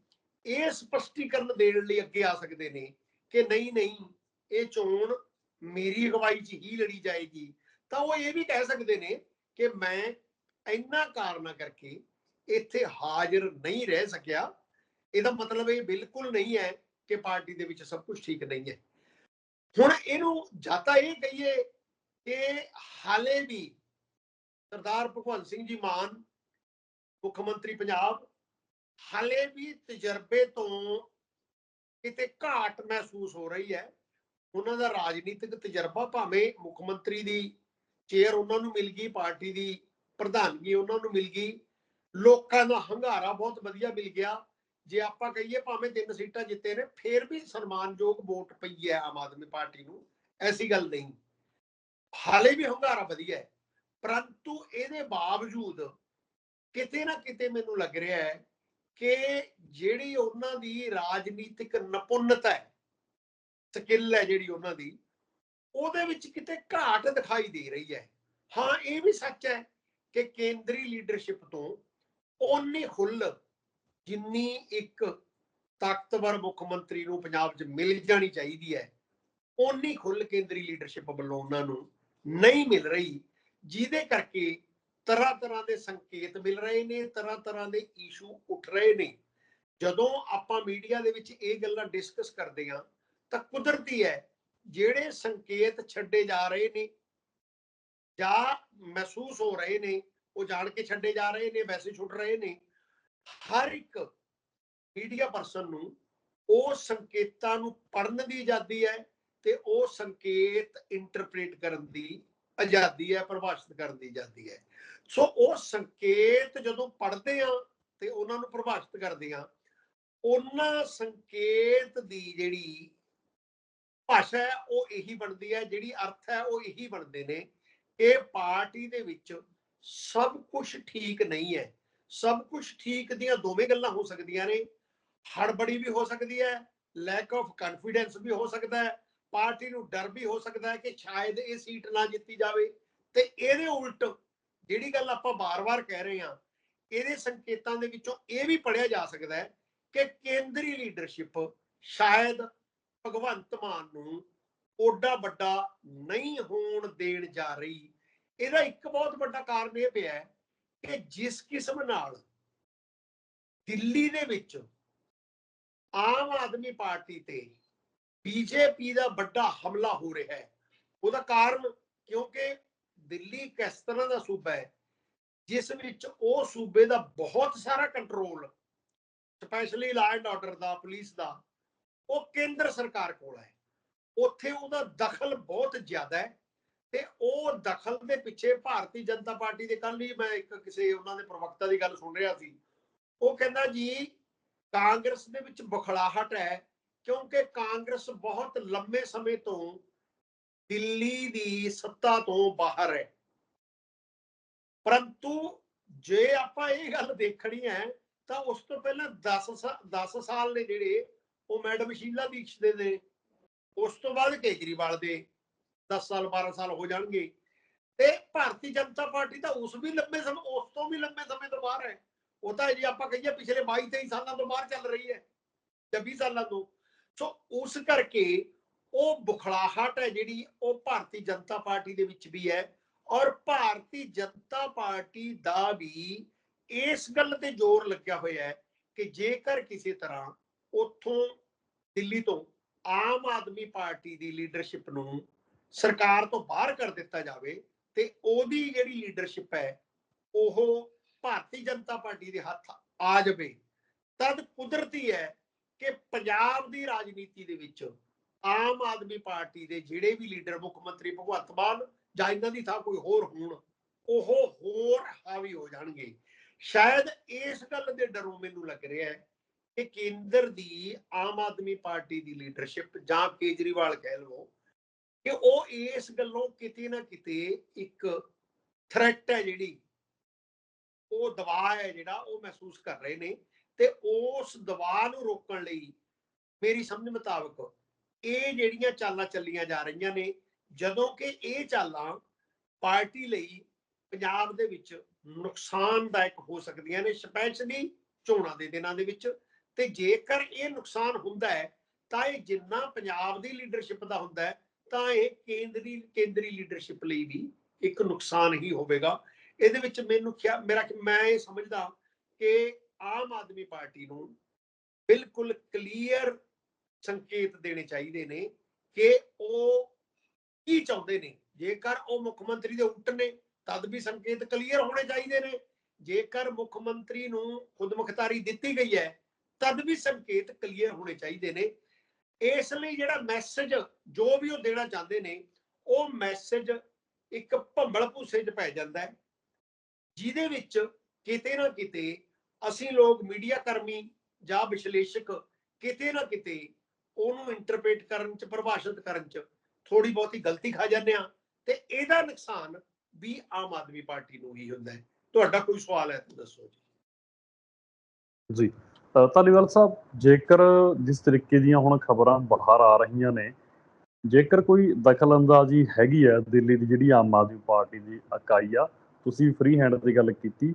ਇਹ ਸਪਸ਼ਟੀਕਰਨ ਦੇਣ ਲਈ ਅੱਗੇ ਆ ਸਕਦੇ ਨੇ ਕਿ ਨਹੀਂ ਨਹੀਂ, ਇਹ ਚੋਣ ਮੇਰੀ ਅਗਵਾਈ 'ਚ ਹੀ ਲੜੀ ਜਾਏਗੀ। ਤਾਂ ਉਹ ਇਹ ਵੀ ਕਹਿ ਸਕਦੇ ਨੇ ਕਿ ਮੈਂ ਇੰਨਾ ਕਾਰਨਾ ਕਰਕੇ ਇੱਥੇ ਹਾਜ਼ਰ ਨਹੀਂ ਰਹਿ ਸਕਿਆ। ਇਹਦਾ ਮਤਲਬ ਇਹ ਬਿਲਕੁਲ ਨਹੀਂ ਹੈ ਕਿ ਪਾਰਟੀ ਦੇ ਵਿੱਚ ਸਭ ਕੁਝ ਠੀਕ ਨਹੀਂ ਹੈ। ਹੁਣ ਇਹਨੂੰ ਜਾਂ ਤਾਂ ਇਹ ਕਹੀਏ ਕਿ ਹਾਲੇ ਵੀ ਸਰਦਾਰ ਭਗਵੰਤ ਸਿੰਘ ਜੀ ਮਾਨ, ਮੁੱਖ ਮੰਤਰੀ ਪੰਜਾਬ, ਹਾਲੇ ਵੀ ਤਜਰਬੇ ਤੋਂ ਕਿਤੇ ਘਾਟ ਮਹਿਸੂਸ ਹੋ ਰਹੀ ਹੈ। ਉਹਨਾਂ ਦਾ ਰਾਜਨੀਤਿਕ ਤਜਰਬਾ ਭਾਵੇਂ ਮੁੱਖ ਮੰਤਰੀ ਦੀ ਚੇਅਰ ਉਹਨਾਂ ਨੂੰ ਮਿਲ ਗਈ, ਪਾਰਟੀ ਦੀ ਪ੍ਰਧਾਨਗੀ ਉਹਨਾਂ ਨੂੰ ਮਿਲ ਗਈ, ਲੋਕਾਂ ਦਾ ਹੰਗਾਰਾ ਬਹੁਤ ਵਧੀਆ ਮਿਲ ਗਿਆ। ਜੇ ਆਪਾਂ ਕਹੀਏ ਭਾਵੇਂ ਤਿੰਨ ਸੀਟਾਂ ਜਿੱਤੇ ਨੇ, ਫੇਰ ਵੀ ਸਨਮਾਨਯੋਗ ਵੋਟ ਪਈ ਹੈ ਆਮ ਆਦਮੀ ਪਾਰਟੀ ਨੂੰ, ਐਸੀ ਗੱਲ ਨਹੀਂ। ਹਾਲੇ ਵੀ ਹੰਗਾਰਾ ਵਧੀਆ ਹੈ, ਪਰੰਤੂ ਇਹਦੇ ਬਾਵਜੂਦ ਕਿਤੇ ਨਾ ਕਿਤੇ ਮੈਨੂੰ ਲੱਗ ਰਿਹਾ ਹੈ ਕਿ ਜਿਹੜੀ ਉਹਨਾਂ ਦੀ ਰਾਜਨੀਤਿਕ ਨਿਪੁੰਨਤਾ ਹੈ ਸਕਿੱਲ ਹੈ ਜਿਹੜੀ ਉਹਨਾਂ ਦੀ, ਉਹਦੇ ਵਿੱਚ ਕਿਤੇ ਘਾਟ ਦਿਖਾਈ ਦੇ ਰਹੀ ਹੈ। ਹਾਂ, ਇਹ ਵੀ ਸੱਚ ਹੈ ਕਿ ਕੇਂਦਰੀ ਲੀਡਰਸ਼ਿਪ ਤੋਂ ਓਨੀ ਖੁੱਲ ਜਿੰਨੀ ਇੱਕ ਤਾਕਤਵਰ ਮੁੱਖ ਮੰਤਰੀ ਨੂੰ ਪੰਜਾਬ 'ਚ ਮਿਲ ਜਾਣੀ ਚਾਹੀਦੀ ਹੈ, ਓਨੀ ਖੁੱਲ ਕੇਂਦਰੀ ਲੀਡਰਸ਼ਿਪ ਵੱਲੋਂ ਉਹਨਾਂ ਨੂੰ ਨਹੀਂ ਮਿਲ ਰਹੀ, ਜਿਹਦੇ ਕਰਕੇ ਤਰ੍ਹਾਂ ਤਰ੍ਹਾਂ ਦੇ ਸੰਕੇਤ ਮਿਲ ਰਹੇ ਨੇ, ਤਰ੍ਹਾਂ ਤਰ੍ਹਾਂ ਦੇ ਇਸ਼ੂ ਉੱਠ ਰਹੇ ਨੇ। ਜਦੋਂ ਆਪਾਂ ਮੀਡੀਆ ਦੇ ਵਿੱਚ ਇਹ ਗੱਲਾਂ ਡਿਸਕਸ ਕਰਦੇ ਹਾਂ ਤਾਂ ਕੁਦਰਤੀ ਹੈ। ਜਿਹੜੇ ਸੰਕੇਤ ਛੱਡੇ ਜਾ ਰਹੇ ਨੇ ਜਾਂ ਮਹਿਸੂਸ ਹੋ ਰਹੇ ਨੇ, ਉਹ ਜਾਣ ਕੇ ਛੱਡੇ ਜਾ ਰਹੇ ਨੇ ਵੈਸੇ ਛੁੱਟ ਰਹੇ ਨੇ, ਹਰ ਇੱਕ ਮੀਡੀਆ ਪਰਸਨ ਨੂੰ ਉਹ ਸੰਕੇਤਾਂ ਨੂੰ ਪੜਨ ਦੀ ਆਜ਼ਾਦੀ ਹੈ ਤੇ ਉਹ ਸੰਕੇਤ ਇੰਟਰਪ੍ਰੀਟ ਕਰਨ ਦੀ ਆਜ਼ਾਦੀ ਹੈ, ਪਰਿਭਾਸ਼ਿਤ ਕਰਨ ਦੀ ਆਜ਼ਾਦੀ ਹੈ। ਸੋ ਉਹ ਸੰਕੇਤ ਜਦੋਂ ਪੜ੍ਹਦੇ ਆ ਤੇ ਉਹਨਾਂ ਨੂੰ ਪਰਿਭਾਸ਼ਿਤ ਕਰਦੇ ਆ ਉਹਨਾਂ ਸੰਕੇਤ ਦੀ ਜਿਹੜੀ ਭਾਸ਼ਾ ਹੈ, ਉਹ ਇਹੀ ਬਣਦੀ ਹੈ, ਜਿਹੜੀ ਅਰਥ ਹੈ, ਉਹ ਇਹੀ ਬਣਦੇ ਨੇ। ਕਿ ਪਾਰਟੀ ਦੇ ਵਿੱਚ ਸਭ ਕੁਝ ਠੀਕ ਨਹੀਂ ਹੈ। ਸਭ ਕੁਝ ਠੀਕ ਦੀਆਂ ਦੋਵੇਂ ਗੱਲਾਂ ਹੋ ਸਕਦੀਆਂ ਨੇ। ਹੜਬੜੀ ਵੀ ਹੋ ਸਕਦੀ ਹੈ ਲੈਕ ਆਫ ਕੌਨਫੀਡੈਂਸ ਵੀ ਹੋ ਸਕਦਾ ਹੈ, ਪਾਰਟੀ ਨੂੰ ਡਰ ਵੀ ਹੋ ਸਕਦਾ ਹੈ ਕਿ ਸ਼ਾਇਦ ਇਹ ਸੀਟ ਨਾ ਜਿੱਤੀ ਜਾਵੇ। ਤੇ ਇਹਦੇ ਉਲਟ ਜਿਹੜੀ ਗੱਲ ਆਪਾਂ ਬਾਰ-ਬਾਰ ਕਹਿ ਰਹੇ ਹਾਂ, ਇਹਦੇ ਸੰਕੇਤਾਂ ਦੇ ਵਿੱਚੋਂ ਇਹ ਵੀ ਪੜਿਆ ਜਾ ਸਕਦਾ ਹੈ ਕਿ ਕੇਂਦਰੀ ਲੀਡਰਸ਼ਿਪ ਸ਼ਾਇਦ ਭਗਵੰਤ ਮਾਨ ਨੂੰ ਓਡਾ ਵੱਡਾ ਨਹੀਂ ਹੋਣ ਦੇਣ ਜਾ ਰਹੀ। ਇਹਦਾ ਇੱਕ ਬਹੁਤ ਵੱਡਾ ਕਾਰਨ ਇਹ ਪਿਆ ਕਿ ਜਿਸ ਕਿਸਮ ਨਾਲ ਦਿੱਲੀ ਦੇ ਵਿੱਚ ਆਮ ਆਦਮੀ ਪਾਰਟੀ ਤੇ ਬੀਜੇਪੀ ਦਾ ਵੱਡਾ ਹਮਲਾ ਹੋ ਰਿਹਾ ਹੈ, ਉਹਦਾ ਕਾਰਨ ਕਿਉਂਕਿ ਦਿੱਲੀ ਕਿਸ ਤਰ੍ਹਾਂ ਦਾ ਸੂਬਾ ਹੈ, ਜਿਸ ਵਿੱਚ ਉਹ ਸੂਬੇ ਦਾ ਬਹੁਤ ਸਾਰਾ control specially law and order the police ਦਾ ਉਹ ਕੇਂਦਰ ਸਰਕਾਰ ਕੋਲ ਹੈ ਉੱਥੇ ਉਹਦਾ ਦਖਲ ਬਹੁਤ ਜ਼ਿਆਦਾ ਹੈ ਤੇ ਉਹ ਦਖਲ ਦੇ ਪਿੱਛੇ ਭਾਰਤੀ ਜਨਤਾ ਪਾਰਟੀ ਦੇ ਕੱਲ ਹੀ ਮੈਂ ਇੱਕ ਕਿਸੇ ਉਹਨਾਂ ਦੇ ਪ੍ਰਵਕਤਾ ਦੀ ਗੱਲ ਸੁਣ ਰਿਹਾ ਸੀ। ਉਹ ਕਹਿੰਦਾ ਜੀ, ਕਾਂਗਰਸ ਦੇ ਵਿੱਚ ਬਖਲਾਹਟ ਹੈ ਕਿਉਂਕਿ ਕਾਂਗਰਸ ਬਹੁਤ ਲੰਮੇ ਸਮੇਂ ਤੋਂ ਦਿੱਲੀ ਦੀ ਸੱਤਾ ਤੋਂ ਬਾਹਰ ਹੈ। ਪਰੰਤੂ ਜੇ ਆਪਾਂ ਇਹ ਗੱਲ ਦੇਖਣੀ ਹੈ ਤਾਂ ਉਸ ਤੋਂ ਪਹਿਲਾਂ 10 10 ਸਾਲ ਨੇ ਜਿਹੜੇ ਉਹ ਮੈਡਮ ਸ਼ੀਲਾ ਦੀਕਸ਼ਿਤ ਦੇ ਨੇ। ਉਸ ਤੋਂ ਬਾਅਦ ਕੇਜਰੀਵਾਲ ਦੇ 10 ਸਾਲ 12 ਸਾਲ ਹੋ ਜਾਣਗੇ। ਤੇ ਭਾਰਤੀ ਜਨਤਾ ਪਾਰਟੀ ਤਾਂ ਉਸ ਵੀ ਲੰਬੇ ਸਮੇਂ, ਉਸ ਤੋਂ ਵੀ ਲੰਬੇ ਸਮੇਂ ਤੋਂ ਬਾਹਰ ਹੈ। ਉਹ ਤਾਂ ਜੀ ਆਪਾਂ ਕਹੀਏ ਪਿਛਲੇ 22 23 ਸਾਲਾਂ ਤੋਂ ਬਾਹਰ ਚੱਲ ਰਹੀ ਹੈ ਜਾਂ 20 ਸਾਲਾਂ ਤੋਂ। ਸੋ ਉਸ ਕਰਕੇ ਉਹ ਬੁਖਲਾਹਟ ਹੈ ਜਿਹੜੀ ਉਹ ਭਾਰਤੀ ਜਨਤਾ ਪਾਰਟੀ ਦੇ ਵਿੱਚ ਵੀ ਹੈ ਔਰ ਭਾਰਤੀ ਜਨਤਾ ਪਾਰਟੀ ਦਾ ਵੀ ਇਸ ਗੱਲ ਤੇ ਜ਼ੋਰ ਲੱਗਿਆ ਹੋਇਆ ਹੈ ਕਿ ਜੇਕਰ ਕਿਸੇ ਤਰ੍ਹਾਂ ਉੱਥੋਂ ਦਿੱਲੀ ਤੋਂ ਆਮ ਆਦਮੀ ਪਾਰਟੀ ਦੀ ਲੀਡਰਸ਼ਿਪ ਨੂੰ ਸਰਕਾਰ ਤੋਂ ਬਾਹਰ ਕਰ ਦਿੱਤਾ ਜਾਵੇ ਤੇ ਉਹਦੀ ਜਿਹੜੀ ਲੀਡਰਸ਼ਿਪ ਹੈ, ਉਹ ਭਾਰਤੀ ਜਨਤਾ ਪਾਰਟੀ ਦੇ ਹੱਥ ਆ ਜਾਵੇ। ਤਦ ਕੁਦਰਤੀ ਹੈ ਕਿ ਪੰਜਾਬ ਦੀ ਰਾਜਨੀਤੀ ਦੇ ਵਿੱਚ ਆਮ ਆਦਮੀ ਪਾਰਟੀ ਦੇ ਜਿਹੜੇ ਵੀ ਲੀਡਰ ਮੁੱਖ ਮੰਤਰੀ ਭਗਵੰਤ ਮਾਨ ਜਾਂ ਇਹਨਾਂ ਦੀ ਥਾਂ ਕੋਈ ਹੋਰ ਹੋਣ, ਉਹ ਹੋਰ ਹਾਵੀ ਹੋ ਜਾਣਗੇ। ਸ਼ਾਇਦ ਇਸ ਗੱਲ ਦੇ ਡਰੋਂ ਮੈਨੂੰ ਲੱਗ ਰਿਹਾ ਹੈ ਕਿ ਕੇਂਦਰ ਦੀ ਆਮ ਆਦਮੀ ਪਾਰਟੀ ਦੀ ਲੀਡਰਸ਼ਿਪ ਜਾਂ ਕੇਜਰੀਵਾਲ ਕਹਿ ਲਵੋ ਕਿ ਉਹ ਇਸ ਗੱਲੋਂ ਕਿਤੇ ਨਾ ਕਿਤੇ ਇੱਕ ਥ੍ਰੈਟ ਹੈ ਜਿਹੜੀ, ਉਹ ਦਬਾਅ ਹੈ ਜਿਹੜਾ ਉਹ ਮਹਿਸੂਸ ਕਰ ਰਹੇ ਨੇ ਤੇ ਉਸ ਦਬਾਅ ਨੂੰ ਰੋਕਣ ਲਈ ਮੇਰੀ ਸਮਝ ਮੁਤਾਬਕ ਇਹ ਜਿਹੜੀਆਂ ਚਾਲਾਂ ਚੱਲੀਆਂ ਜਾ ਰਹੀਆਂ ਨੇ, ਜਦੋਂ ਕਿ ਇਹ ਚਾਲਾਂ ਪਾਰਟੀ ਲਈ ਪੰਜਾਬ ਦੇ ਵਿੱਚ ਨੁਕਸਾਨਦਾਇਕ ਹੋ ਸਕਦੀਆਂ ਨੇ ਸਪੈਸ਼ਲੀ ਚੋਣਾਂ ਦੇ ਦਿਨਾਂ ਦੇ ਵਿੱਚ ਤੇ ਜੇਕਰ ਇਹ ਨੁਕਸਾਨ ਹੁੰਦਾ ਹੈ, ਤਾਂ ਇਹ ਜਿੰਨਾ ਪੰਜਾਬ ਦੀ ਲੀਡਰਸ਼ਿਪ ਦਾ ਹੁੰਦਾ ਹੈ, ਤਾਂ ਇਹ ਕੇਂਦਰੀ ਕੇਂਦਰੀ ਲੀਡਰਸ਼ਿਪ ਲਈ ਵੀ ਇੱਕ ਨੁਕਸਾਨ ਹੀ ਹੋਵੇਗਾ। ਇਹਦੇ ਵਿੱਚ ਮੈਨੂੰ ਮੇਰਾ ਮੈਂ ਇਹ ਸਮਝਦਾ ਕਿ ਆਮ ਆਦਮੀ ਪਾਰਟੀ ਨੂੰ ਬਿਲਕੁਲ ਕਲੀਅਰ ਸੰਕੇਤ ਦੇਣੇ ਚਾਹੀਦੇ ਨੇ ਕਿ ਉਹ ਕੀ ਚਾਹੁੰਦੇ ਨੇ। ਜੇਕਰ ਉਹ ਮੁੱਖ ਮੰਤਰੀ ਦੇ ਉਲਟ ਨੇ, ਤਦ ਵੀ ਸੰਕੇਤ ਕਲੀਅਰ ਹੋਣੇ ਚਾਹੀਦੇ ਨੇ। ਜੇਕਰ ਮੁੱਖ ਮੰਤਰੀ ਨੂੰ ਖੁਦਮੁਖਤਾਰੀ ਦਿੱਤੀ ਗਈ ਹੈ ਤਦ ਵੀ ਸੰਕੇਤ ਕਲੀਅਰ ਹੋਣੇ ਚਾਹੀਦੇ ਨੇ। ਇਸ ਲਈ ਜਿਹੜਾ ਮੈਸੇਜ ਜੋ ਵੀ ਉਹ ਦੇਣਾ ਚਾਹੁੰਦੇ ਨੇ, ਉਹ ਮੈਸੇਜ ਇੱਕ ਭੰਬਲ ਭੂਸੇ 'ਚ ਪੈ ਜਾਂਦਾ ਹੈ। ਜਿਹਦੇ ਵਿੱਚ ਕਿਤੇ ਨਾ ਕਿਤੇ ਅਸੀਂ ਲੋਕ ਮੀਡੀਆ ਕਰਮੀ ਜਾਂ ਵਿਸ਼ਲੇਸ਼ਕ ਕਿਤੇ ਨਾ ਕਿਤੇ ਉਹਨੂੰ ਇੰਟਰਪ੍ਰੀਟ ਕਰਨ ਚ, ਪਰਿਭਾਸ਼ਿਤ ਕਰਨ ਚ ਥੋੜੀ ਬਹੁਤੀ ਗਲਤੀ ਖਾ ਜਾਂਦੇ ਆ ਤੇ ਇਹਦਾ ਨੁਕਸਾਨ ਵੀ ਆਮ ਆਦਮੀ ਪਾਰਟੀ ਨੂੰ ਹੀ ਹੁੰਦਾ ਹੈ। ਤੁਹਾਡਾ ਕੋਈ ਸਵਾਲ ਹੈ ਤਾਂ ਦੱਸੋ ਜੀ। ਜੀ। ਧਾਲੀਵਾਲ ਸਾਹਿਬ, ਜੇਕਰ ਜਿਸ ਤਰੀਕੇ ਦੀਆਂ ਹੁਣ ਖਬਰਾਂ ਬਾਹਰ ਆ ਰਹੀਆਂ ਨੇ, ਜੇਕਰ ਕੋਈ ਦਖਲਅੰਦਾਜ਼ੀ ਹੈਗੀ ਹੈ ਦਿੱਲੀ ਦੀ ਜਿਹੜੀ ਆਮ ਆਦਮੀ ਪਾਰਟੀ ਦੀ ਇਕਾਈ ਆ, ਤੁਸੀਂ ਫ੍ਰੀ ਹੈਂਡ ਦੀ ਗੱਲ ਕੀਤੀ,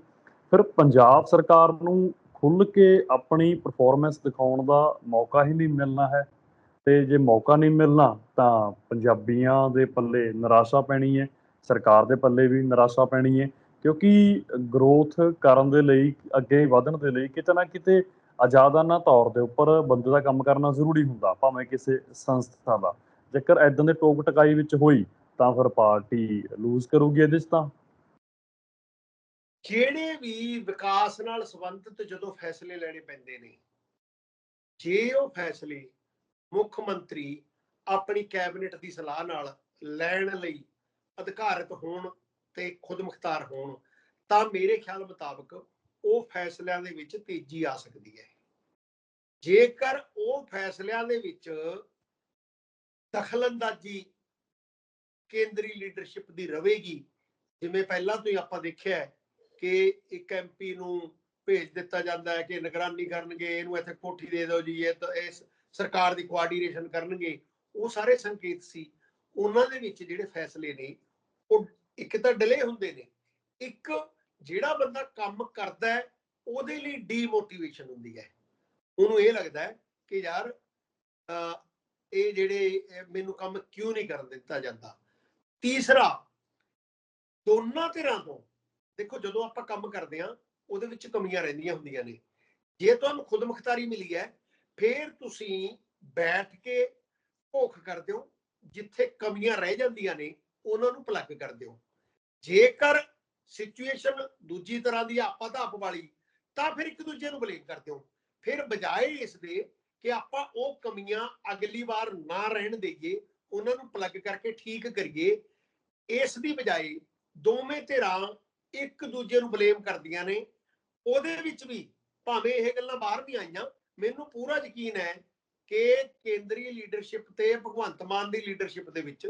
ਫਿਰ ਪੰਜਾਬ ਸਰਕਾਰ ਨੂੰ ਖੁੱਲ ਕੇ ਆਪਣੀ ਪਰਫਾਰਮੈਂਸ ਦਿਖਾਉਣ ਦਾ ਮੌਕਾ ਹੀ ਨਹੀਂ ਮਿਲਣਾ ਹੈ। ਤੇ ਜੇ ਮੌਕਾ ਨਹੀਂ ਮਿਲਣਾ, ਤਾਂ ਪੰਜਾਬੀਆਂ ਦੇ ਪੱਲੇ ਨਿਰਾਸ਼ਾ ਪੈਣੀ ਹੈ, ਸਰਕਾਰ ਦੇ ਪੱਲੇ ਵੀ ਨਿਰਾਸ਼ਾ ਪੈਣੀ ਹੈ, ਕਿਉਂਕਿ ਗਰੋਥ ਕਰਨ ਦੇ ਲਈ, ਅੱਗੇ ਵਧਣ ਦੇ ਲਈ ਕਿਤੇ ਨਾ ਕਿਤੇ ਆਜ਼ਾਦਾਨਾ ਤੌਰ ਦੇ ਉੱਪਰ ਬੰਦੇ ਦਾ ਕੰਮ ਕਰਨਾ ਜ਼ਰੂਰੀ ਹੁੰਦਾ, ਭਾਵੇਂ ਕਿਸੇ ਸੰਸਥਾ ਦਾ। ਜੇਕਰ ਐਦਾਂ ਦੇ ਟੋਕ ਟਕਾਈ ਵਿੱਚ ਹੋਈ, ਤਾਂ ਫਿਰ ਪਾਰਟੀ ਲੂਜ਼ ਕਰੂਗੀ ਇਹਦੇ 'ਚ ਤਾਂ। ਜਿਹੜੇ ਵੀ ਵਿਕਾਸ ਨਾਲ ਸੰਬੰਧਿਤ ਜਦੋਂ ਫੈਸਲੇ ਲੈਣੇ ਪੈਂਦੇ ਨੇ, ਜੇ ਉਹ ਫੈਸਲੇ ਮੁੱਖ ਮੰਤਰੀ ਆਪਣੀ ਕੈਬਨਿਟ ਦੀ ਸਲਾਹ ਨਾਲ ਲੈਣ ਲਈ ਅਧਿਕਾਰਤ ਹੋਣ ਤੇ ਖੁਦ ਮੁਖਤਾਰ ਹੋਣ, ਤਾਂ ਮੇਰੇ ਖਿਆਲ ਮੁਤਾਬਕ ਉਹ ਫੈਸਲਿਆਂ ਦੇ ਵਿੱਚ ਤੇਜ਼ੀ ਆ ਸਕਦੀ ਹੈ। ਜੇਕਰ ਉਹ ਫੈਸਲਿਆਂ ਦੇ ਵਿੱਚ ਦਖਲਅੰਦਾਜ਼ੀ ਕੇਂਦਰੀ ਲੀਡਰਸ਼ਿਪ ਦੀ ਰਹੇਗੀ ਜਿਵੇਂ ਪਹਿਲਾਂ ਤੋਂ ਹੀ ਆਪਾਂ ਦੇਖਿਆ ਹੈ ਕਿ ਇੱਕ ਐਮਪੀ ਨੂੰ ਭੇਜ ਦਿੱਤਾ ਜਾਂਦਾ ਹੈ ਕਿ ਨਿਗਰਾਨੀ ਕਰਨਗੇ, ਇਹਨੂੰ ਇੱਥੇ ਕੋਠੀ ਦੇ ਦਿਓ ਜੀ, ਇਹ ਤਾਂ ਇਸ ਸਰਕਾਰ ਦੀ ਕੋਆਰਡੀਨੇਸ਼ਨ ਕਰਨਗੇ, ਉਹ ਸਾਰੇ ਸੰਕੇਤ ਸੀ। ਉਹਨਾਂ ਦੇ ਵਿੱਚ ਜਿਹੜੇ ਫੈਸਲੇ ਨੇ, ਉਹ ਇੱਕ ਤਾਂ ਡਿਲੇ ਹੁੰਦੇ ਨੇ, ਇੱਕ ਜਿਹੜਾ ਬੰਦਾ ਕੰਮ ਕਰਦਾ ਹੈ, ਉਹਦੇ ਲਈ ਡੀਮੋਟੀਵੇਸ਼ਨ ਹੁੰਦੀ ਹੈ। ਉਹਨੂੰ ਇਹ ਲੱਗਦਾ ਹੈ ਕਿ ਯਾਰ ਇਹ ਜਿਹੜੇ ਮੈਨੂੰ ਕੰਮ ਕਿਉਂ ਨਹੀਂ ਕਰਨ ਦਿੱਤਾ ਜਾਂਦਾ? ਤੀਸਰਾ, ਦੋਨਾਂ ਧਿਰਾਂ ਤੋਂ, ਦੇਖੋ ਜਦੋਂ ਆਪਾਂ ਕੰਮ ਕਰਦੇ ਆ ਉਹਦੇ ਵਿੱਚ ਕਮੀਆਂ ਰਹਿੰਦੀਆਂ ਹੁੰਦੀਆਂ ਨੇ। ਜੇ ਤੁਹਾਨੂੰ ਖੁਦਮੁਖਤਾਰੀ ਮਿਲੀ ਹੈ, ਫਿਰ ਤੁਸੀਂ ਬੈਠ ਕੇ ਭੁੱਖ ਕਰ ਦਿਓ ਜਿੱਥੇ ਕਮੀਆਂ ਰਹਿ ਜਾਂਦੀਆਂ ਨੇ, ਉਹਨਾਂ ਨੂੰ ਪਲੱਗ ਕਰ ਦਿਓ। ਜੇਕਰ ਸਿਚੁਏਸ਼ਨ ਦੂਜੀ ਤਰ੍ਹਾਂ ਦੀ ਆਪਾ ਧਾਪ ਵਾਲੀ, ਤਾਂ ਫਿਰ ਇੱਕ ਦੂਜੇ ਨੂੰ ਬਲੇਮ ਕਰਦੇ ਹੋ। ਫਿਰ ਬਜਾਏ ਇਸ ਦੇ ਕਿ ਆਪਾਂ ਉਹ ਕਮੀਆਂ ਅਗਲੀ ਵਾਰ ਨਾ ਰਹਿਣ ਦੇਈਏ, ਉਹਨਾਂ ਨੂੰ ਪਲੱਗ ਕਰਕੇ ਠੀਕ ਕਰੀਏ, ਇਸ ਦੀ ਬਜਾਏ ਦੋਵੇਂ ਧਿਰਾਂ ਇੱਕ ਦੂਜੇ ਨੂੰ ਬਲੇਮ ਕਰਦੀਆਂ ਨੇ। ਉਹਦੇ ਵਿੱਚ ਵੀ ਭਾਵੇਂ ਇਹ ਗੱਲਾਂ ਬਾਹਰ ਨਹੀਂ ਆਈਆਂ, ਮੈਨੂੰ ਪੂਰਾ ਯਕੀਨ ਹੈ ਕਿ ਕੇਂਦਰੀ ਲੀਡਰਸ਼ਿਪ ਤੇ ਭਗਵੰਤ ਮਾਨ ਦੀ ਲੀਡਰਸ਼ਿਪ ਦੇ ਵਿੱਚ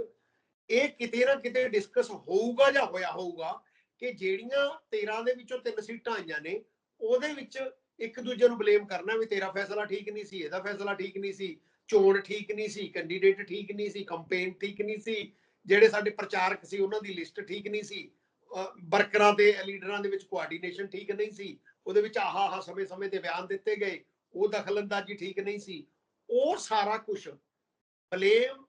ਇਹ ਕਿਤੇ ਨਾ ਕਿਤੇ ਡਿਸਕਸ ਹੋਊਗਾ ਜਾਂ ਹੋਇਆ ਹੋਊਗਾ ਕਿ ਜਿਹੜੀਆਂ 13 ਦੇ ਵਿੱਚੋਂ ਤਿੰਨ ਸੀਟਾਂ ਆਈਆਂ ਨੇ, ਉਹਦੇ ਵਿੱਚ ਇੱਕ ਦੂਜੇ ਨੂੰ ਬਲੇਮ ਕਰਨਾ ਵੀ ਤੇਰਾ ਫੈਸਲਾ ਠੀਕ ਨਹੀਂ ਸੀ, ਇਹਦਾ ਫੈਸਲਾ ਠੀਕ ਨਹੀਂ ਸੀ, ਚੋਣ ਠੀਕ ਨਹੀਂ ਸੀ ਕੈਂਡੀਡੇਟ ਠੀਕ ਨਹੀਂ ਸੀ ਕੰਪੇਨ ਠੀਕ ਨਹੀਂ ਸੀ, ਜਿਹੜੇ ਸਾਡੇ ਪ੍ਰਚਾਰਕ ਸੀ ਉਹਨਾਂ ਦੀ ਲਿਸਟ ਠੀਕ ਨਹੀਂ ਸੀ ਵਰਕਰਾਂ ਤੇ ਲੀਡਰਾਂ ਦੇ ਵਿੱਚ ਕੋਆਰਡੀਨੇਸ਼ਨ ਠੀਕ ਨਹੀਂ ਸੀ, ਉਹਦੇ ਵਿੱਚ ਆਹਾ ਆਹਾ ਸਮੇਂ-ਸਮੇਂ ਤੇ ਬਿਆਨ ਦਿੱਤੇ ਗਏ, ਉਹ ਦਖਲਅੰਦਾਜ਼ੀ ਠੀਕ ਨਹੀਂ ਸੀ, ਉਹ ਸਾਰਾ ਕੁਝ ਬਲੇਮ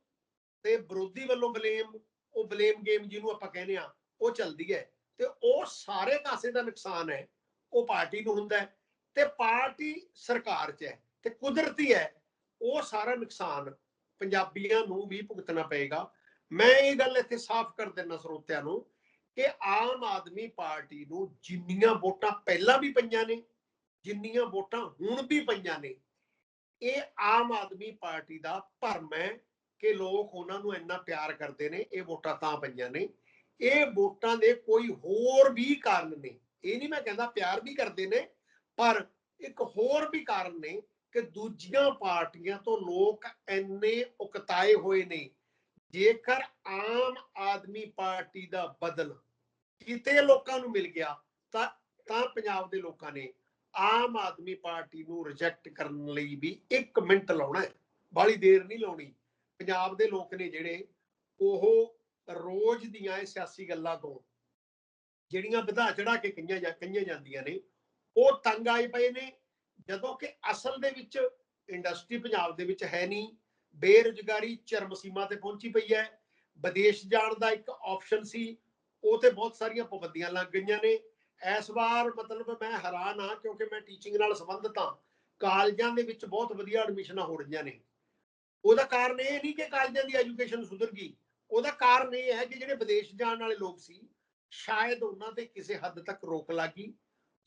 ਤੇ ਵਿਰੋਧੀ ਵੱਲੋਂ ਬਲੇਮ, ਉਹ ਬਲੇਮ ਗੇਮ ਜਿਹਨੂੰ ਆਪਾਂ ਕਹਿੰਦੇ ਆ ਉਹ ਚੱਲਦੀ ਹੈ। ਤੇ ਉਹ ਸਾਰੇ ਪਾਸੇ ਦਾ ਨੁਕਸਾਨ ਹੈ, ਉਹ ਪਾਰਟੀ ਨੂੰ ਹੁੰਦਾ ਹੈ ਤੇ ਪਾਰਟੀ ਸਰਕਾਰ 'ਚ ਹੈ ਤੇ ਕੁਦਰਤੀ ਹੈ, ਉਹ ਸਾਰਾ ਨੁਕਸਾਨ ਪੰਜਾਬੀਆਂ ਨੂੰ ਵੀ ਭੁਗਤਣਾ ਪਏਗਾ। ਮੈਂ ਇਹ ਗੱਲ ਇੱਥੇ ਸਾਫ਼ ਕਰ ਦਿੰਦਾ ਸਰੋਤਿਆਂ ਨੂੰ ਕਿ ਆਮ ਆਦਮੀ ਪਾਰਟੀ ਨੂੰ ਜਿੰਨੀਆਂ ਵੋਟਾਂ ਪਹਿਲਾਂ ਵੀ ਪਈਆਂ ਨੇ, ਜਿੰਨੀਆਂ ਵੋਟਾਂ ਹੁਣ ਵੀ ਪਈਆਂ ਨੇ, ਇਹ ਆਮ ਆਦਮੀ ਪਾਰਟੀ ਦਾ ਭਰਮ ਹੈ ਕਿ ਲੋਕ ਉਹਨਾਂ ਨੂੰ ਇੰਨਾ ਪਿਆਰ ਕਰਦੇ ਨੇ, ਇਹ ਵੋਟਾਂ ਤਾਂ ਪਈਆਂ ਨੇ। ਇਹ ਵੋਟਾਂ ਦੇ ਕੋਈ ਹੋਰ ਵੀ ਕਾਰਨ ਨੇ। ਇਹ ਨਹੀਂ ਮੈਂ ਕਹਿੰਦਾ ਪਿਆਰ ਵੀ ਕਰਦੇ ਨੇ, ਪਰ ਇੱਕ ਹੋਰ ਵੀ ਕਾਰਨ ਨੇ ਕਿ ਦੂਜੀਆਂ ਪਾਰਟੀਆਂ ਤੋਂ ਲੋਕ ਇੰਨੇ ਉਕਤਾਏ ਹੋਏ ਨੇ, ਜੇਕਰ ਆਮ ਆਦਮੀ ਪਾਰਟੀ ਦਾ ਬਦਲ ਕਿਤੇ ਲੋਕਾਂ ਨੂੰ ਮਿਲ ਗਿਆ, ਤਾਂ ਤਾਂ ਪੰਜਾਬ ਦੇ ਲੋਕਾਂ ਨੇ ਆਮ ਆਦਮੀ ਪਾਰਟੀ ਨੂੰ ਰਿਜੈਕਟ ਕਰਨ ਲਈ ਵੀ 1 ਮਿੰਟ ਲਾਉਣਾ ਹੈ। ਬਾਲੀ ਦੇਰ ਨਹੀਂ ਲਾਉਣੀ। ਪੰਜਾਬ ਦੇ ਲੋਕ ਨੇ ਜਿਹੜੇ, ਉਹ ਰੋਜ਼ ਦੀਆਂ ਇਹ ਸਿਆਸੀ ਗੱਲਾਂ ਤੋਂ ਜਿਹੜੀਆਂ ਵਧਾ ਚੜਾ ਕੇ ਕਈਆਂ ਜਾਂ ਕਈਆਂ ਜਾਂਦੀਆਂ ਨੇ, ਉਹ ਤੰਗ ਆਏ ਪਏ ਨੇ, ਜਦੋਂ ਕਿ ਅਸਲ ਦੇ ਵਿੱਚ ਇੰਡਸਟਰੀ ਪੰਜਾਬ ਦੇ ਵਿੱਚ ਹੈ ਨਹੀਂ, ਬੇਰੁਜ਼ਗਾਰੀ ਚਰਮ ਸੀਮਾ ਤੇ ਪਹੁੰਚੀ ਪਈ ਹੈ, ਵਿਦੇਸ਼ ਜਾਣ ਦਾ ਇੱਕ ਆਪਸ਼ਨ ਸੀ, ਉਹ ਤੇ ਬਹੁਤ ਸਾਰੀਆਂ ਪਾਬੰਦੀਆਂ ਲੱਗ ਗਈਆਂ ਨੇ, ਇਸ ਵਾਰ ਮਤਲਬ ਮੈਂ ਹੈਰਾਨ ਆ ਕਿਉਂਕਿ ਮੈਂ ਟੀਚਿੰਗ ਨਾਲ ਸੰਬੰਧਿਤ ਹਾਂ, ਕਾਲਜਾਂ ਦੇ ਵਿੱਚ ਬਹੁਤ ਵਧੀਆ ਐਡਮਿਸ਼ਨਾਂ ਹੋ ਰਹੀਆਂ ਨੇ, ਉਹਦਾ ਕਾਰਨ ਇਹ ਨਹੀਂ ਕਿ ਕਾਲਜਾਂ ਦੀ ਐਜੂਕੇਸ਼ਨ ਸੁਧਰ ਗਈ ਉਹਦਾ ਕਾਰਨ ਇਹ ਹੈ ਕਿ ਜਿਹੜੇ ਵਿਦੇਸ਼ ਜਾਣ ਵਾਲੇ ਲੋਕ ਸੀ, ਸ਼ਾਇਦ ਉਹਨਾਂ ਤੇ ਕਿਸੇ ਹੱਦ ਤੱਕ ਰੋਕ ਲੱਗੀ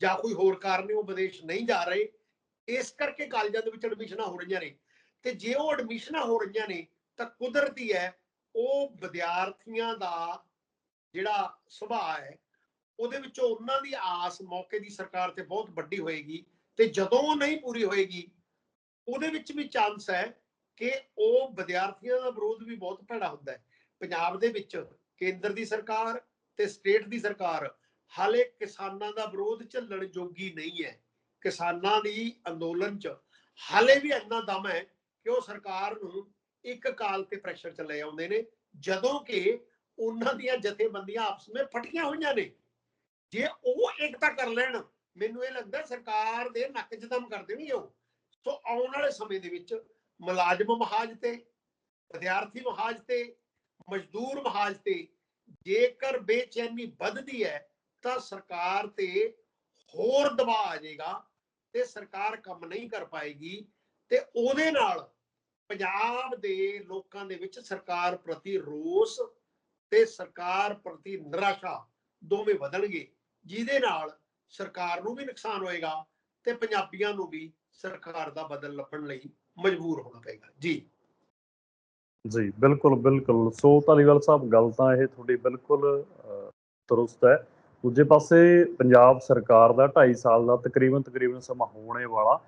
ਜਾਂ ਕੋਈ ਹੋਰ ਕਾਰਨ ਉਹ ਵਿਦੇਸ਼ ਨਹੀਂ ਜਾ ਰਹੇ। ਇਸ ਕਰਕੇ ਕਾਲਜਾਂ ਦੇ ਵਿੱਚ ਐਡਮਿਸ਼ਨਾਂ ਹੋ ਰਹੀਆਂ ਨੇ। ਤੇ ਜੇ ਉਹ ਐਡਮਿਸ਼ਨਾਂ ਹੋ ਰਹੀਆਂ ਨੇ, ਤਾਂ ਕੁਦਰਤੀ ਹੈ, ਉਹ ਵਿਦਿਆਰਥੀਆਂ ਦਾ ਜਿਹੜਾ ਸੁਭਾਅ ਹੈ, ਉਹਦੇ ਵਿੱਚੋਂ ਉਹਨਾਂ ਦੀ ਆਸ ਮੌਕੇ ਦੀ ਸਰਕਾਰ ਤੇ ਬਹੁਤ ਵੱਡੀ ਹੋਏਗੀ ਤੇ ਜਦੋਂ ਉਹ ਨਹੀਂ ਪੂਰੀ ਹੋਏਗੀ, ਉਹਦੇ ਵਿੱਚ ਵੀ ਚਾਂਸ ਹੈ ਕਿ ਉਹ ਵਿਦਿਆਰਥੀਆਂ ਦਾ ਵਿਰੋਧ ਵੀ ਬਹੁਤ ਭੈੜਾ ਹੁੰਦਾ ਹੈ। ਪੰਜਾਬ ਦੇ ਵਿੱਚ ਕੇਂਦਰ ਦੀ ਸਰਕਾਰ ਤੇ ਸਟੇਟ ਦੀ ਸਰਕਾਰ, ਹਾਲੇ ਕਿਸਾਨਾਂ ਦਾ ਵਿਰੋਧ ਝੱਲਣ ਜੋਗੀ ਨਹੀਂ ਹੈ। ਕਿਸਾਨਾਂ ਦੀ ਅੰਦੋਲਨ 'ਚ ਹਾਲੇ ਵੀ ਇੰਨਾ ਦਮ ਹੈ ਕਿ ਉਹ ਸਰਕਾਰ ਨੂੰ ਇੱਕ ਕਾਲ ਤੇ ਪ੍ਰੈਸ਼ਰ ਚ ਲੈ ਆਉਂਦੇ ਨੇ, ਜਦੋਂ ਕਿ ਉਹਨਾਂ ਦੀਆਂ ਜਥੇਬੰਦੀਆਂ ਆਪਸ ਵਿੱਚ ਫਟੀਆਂ ਹੋਈਆਂ ਨੇ। ਜੇ ਉਹ ਇਕਤਾ ਕਰ ਲੈਣ, ਮੈਨੂੰ ਇਹ ਲੱਗਦਾ ਸਰਕਾਰ ਦੇ ਨੱਕ 'ਚ ਦਮ ਕਰ ਦੇਣਗੇ ਉਹ। ਸੋ ਆਉਣ ਵਾਲੇ ਸਮੇਂ ਦੇ ਵਿੱਚ ਮੁਲਾਜ਼ਮ ਮਹਾਜ ਤੇ, ਵਿਦਿਆਰਥੀ ਮਹਾਜ ਤੇ ਮਜ਼ਦੂਰ ਮਹਾਜ ਤੇ ਜੇਕਰ ਬੇਚੈਨੀ ਵੱਧਦੀ ਹੈ, ਤਾਂ ਸਰਕਾਰ ਤੇ ਹੋਰ ਦਬਾਅ ਆ ਜਾਏਗਾ ਤੇ ਸਰਕਾਰ ਕੰਮ ਨਹੀਂ ਕਰ ਪਾਏਗੀ ਤੇ ਉਹਦੇ ਨਾਲ ਪੰਜਾਬ ਦੇ ਲੋਕਾਂ ਦੇ ਵਿੱਚ ਸਰਕਾਰ ਪ੍ਰਤੀ ਰੋਸ ਤੇ ਸਰਕਾਰ ਪ੍ਰਤੀ ਨਿਰਾਸ਼ਾ ਦੋਵੇਂ ਵਧਣਗੇ, ਜਿਹਦੇ ਨਾਲ ਸਰਕਾਰ ਨੂੰ ਵੀ ਨੁਕਸਾਨ ਹੋਏਗਾ ਤੇ ਪੰਜਾਬੀਆਂ ਨੂੰ ਵੀ ਸਰਕਾਰ ਦਾ ਬਦਲ ਲੱਭਣ ਲਈ ਮਜਬੂਰ ਹੋਣਾ ਪਏਗਾ। ਜੀ। ਜੀ, ਬਿਲਕੁਲ ਬਿਲਕੁਲ। ਸੋ ਧਾਲੀਵਾਲ ਸਾਹਿਬ, ਗੱਲ ਤਾਂ ਇਹ ਤੁਹਾਡੀ ਬਿਲਕੁਲ ਦਰੁਸਤ ਹੈ। ਦੂਜੇ ਪਾਸੇ ਪੰਜਾਬ ਸਰਕਾਰ ਦਾ 2.5 ਸਾਲ ਦਾ ਤਕਰੀਬਨ ਤਕਰੀਬਨ ਸਮਾਂ ਹੋਣੇ ਵਾਲਾ,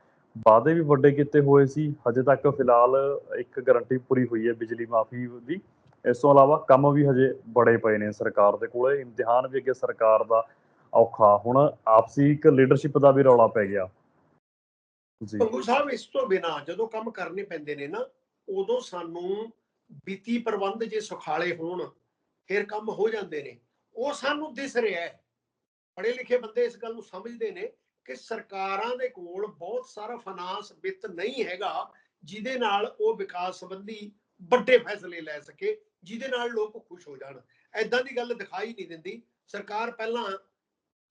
ਵਾਅਦੇ ਵੀ ਵੱਡੇ ਕੀਤੇ ਹੋਏ ਸੀ। ਹਜੇ ਤੱਕ ਫਿਲਹਾਲ ਇੱਕ ਗਾਰੰਟੀ ਪੂਰੀ ਹੋਈ ਹੈ ਬਿਜਲੀ ਮਾਫੀ ਦੀ। ਇਸ ਤੋਂ ਇਲਾਵਾ ਕੰਮ ਵੀ ਹਜੇ ਬੜੇ ਪਏ ਨੇ ਸਰਕਾਰ ਦੇ ਕੋਲੇ। ਇਮਤਿਹਾਨ ਵੀ ਅੱਗੇ ਸਰਕਾਰ ਦਾ ਔਖਾ। ਹੁਣ ਆਪਸੀ ਇੱਕ ਲੀਡਰਸ਼ਿਪ ਦਾ ਵੀ ਰੌਲਾ ਪੈ ਗਿਆ। ਜੀ। ਭੰਗੂ ਸਾਹਿਬ, ਇਸ ਤੋਂ ਬਿਨਾ ਜਦੋਂ ਕੰਮ ਕਰਨੇ ਪੈਂਦੇ ਨੇ ਨਾ, ਉਦੋਂ ਸਾਨੂੰ ਵਿੱਤੀ ਪ੍ਰਬੰਧ ਜੇ ਸੁਖਾਲੇ ਹੋਣ, ਫਿਰ ਕੰਮ ਹੋ ਜਾਂਦੇ ਨੇ। ਉਹ ਸਾਨੂੰ ਦਿਸ ਰਿਹਾ ਹੈ। ਪੜ੍ਹੇ ਲਿਖੇ ਬੰਦੇ ਇਸ ਗੱਲ ਨੂੰ ਸਮਝਦੇ ਨੇ ਕਿ ਸਰਕਾਰਾਂ ਦੇ ਕੋਲ ਬਹੁਤ ਸਾਰਾ ਫਾਈਨਾਂਸ ਵਿੱਤ ਨਹੀਂ ਹੈਗਾ, ਜਿਹਦੇ ਨਾਲ ਉਹ ਵਿਕਾਸ ਸੰਬੰਧੀ ਵੱਡੇ ਫੈਸਲੇ ਲੈ ਸਕੇ, ਜਿਹਦੇ ਨਾਲ ਲੋਕ ਖੁਸ਼ ਹੋ ਜਾਣ। ਐਦਾਂ ਦੀ ਗੱਲ ਦਿਖਾਈ ਨਹੀਂ ਦਿੰਦੀ। ਸਰਕਾਰ ਪਹਿਲਾਂ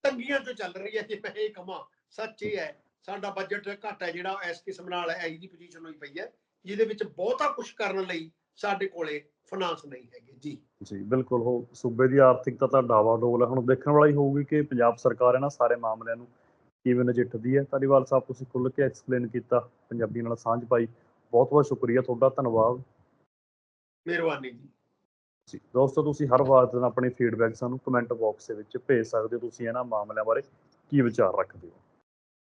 ਤੰਗੀਆਂ ਤੋਂ ਚੱਲ ਰਹੀ ਹੈ, ਜੇ ਮੈਂ ਇਹ ਕਹਾਂ, ਸੱਚ ਇਹ ਹੈ, ਸਾਡਾ ਬਜਟ ਘੱਟ ਹੈ ਜਿਹੜਾ ਇਸ ਕਿਸਮ ਨਾਲ ਐ ਦੀ ਪੋਜੀਸ਼ਨ ਹੋਈ ਪਈ ਹੈ, ਜਿਹਦੇ ਵਿੱਚ ਬਹੁਤਾ ਕੁਝ ਕਰਨ ਲਈ ਸਾਡੇ ਕੋਲੇ ਫਾਈਨਾਂਸ ਨਹੀਂ ਹੈਗੇ ਜੀ। ਜੀ ਬਿਲਕੁਲ। ਉਹ ਸੂਬੇ ਦੀ ਆਰਥਿਕਤਾ ਤਾਂ ਡਾਵਾਡੋਲ ਹੈ। ਹੁਣ ਦੇਖਣ ਵਾਲਾ ਹੀ ਹੋਊਗੀ ਕਿ ਪੰਜਾਬ ਸਰਕਾਰ ਇਹਨਾਂ ਸਾਰੇ ਮਾਮਲਿਆਂ ਨੂੰ ਕਿਵੇਂ ਨਜਿੱਠਦੀ ਹੈ। ਧਾਲੀਵਾਲ ਸਾਹਿਬ ਤੁਸੀਂ ਖੁੱਲ੍ਹ ਕੇ ਐਕਸਪਲੇਨ ਕੀਤਾ ਪੰਜਾਬੀ ਨਾਲ ਸਾਂਝ ਪਾਈ। ਬਹੁਤ ਬਹੁਤ ਸ਼ੁਕਰੀਆ ਤੁਹਾਡਾ ਧੰਨਵਾਦ। ਮਿਹਰਬਾਨੀ ਜੀ। ਜੀ ਦੋਸਤੋ ਤੁਸੀਂ ਹਰ ਵਾਰ ਦਿਨ ਆਪਣੀ ਫੀਡਬੈਕ ਸਾਨੂੰ ਕਮੈਂਟ ਬਾਕਸ ਦੇ ਵਿੱਚ ਭੇਜ ਸਕਦੇ ਹੋ। ਤੁਸੀਂ ਇਹਨਾਂ ਮਾਮਲਿਆਂ ਬਾਰੇ ਕੀ ਵਿਚਾਰ ਰੱਖਦੇ ਹੋ?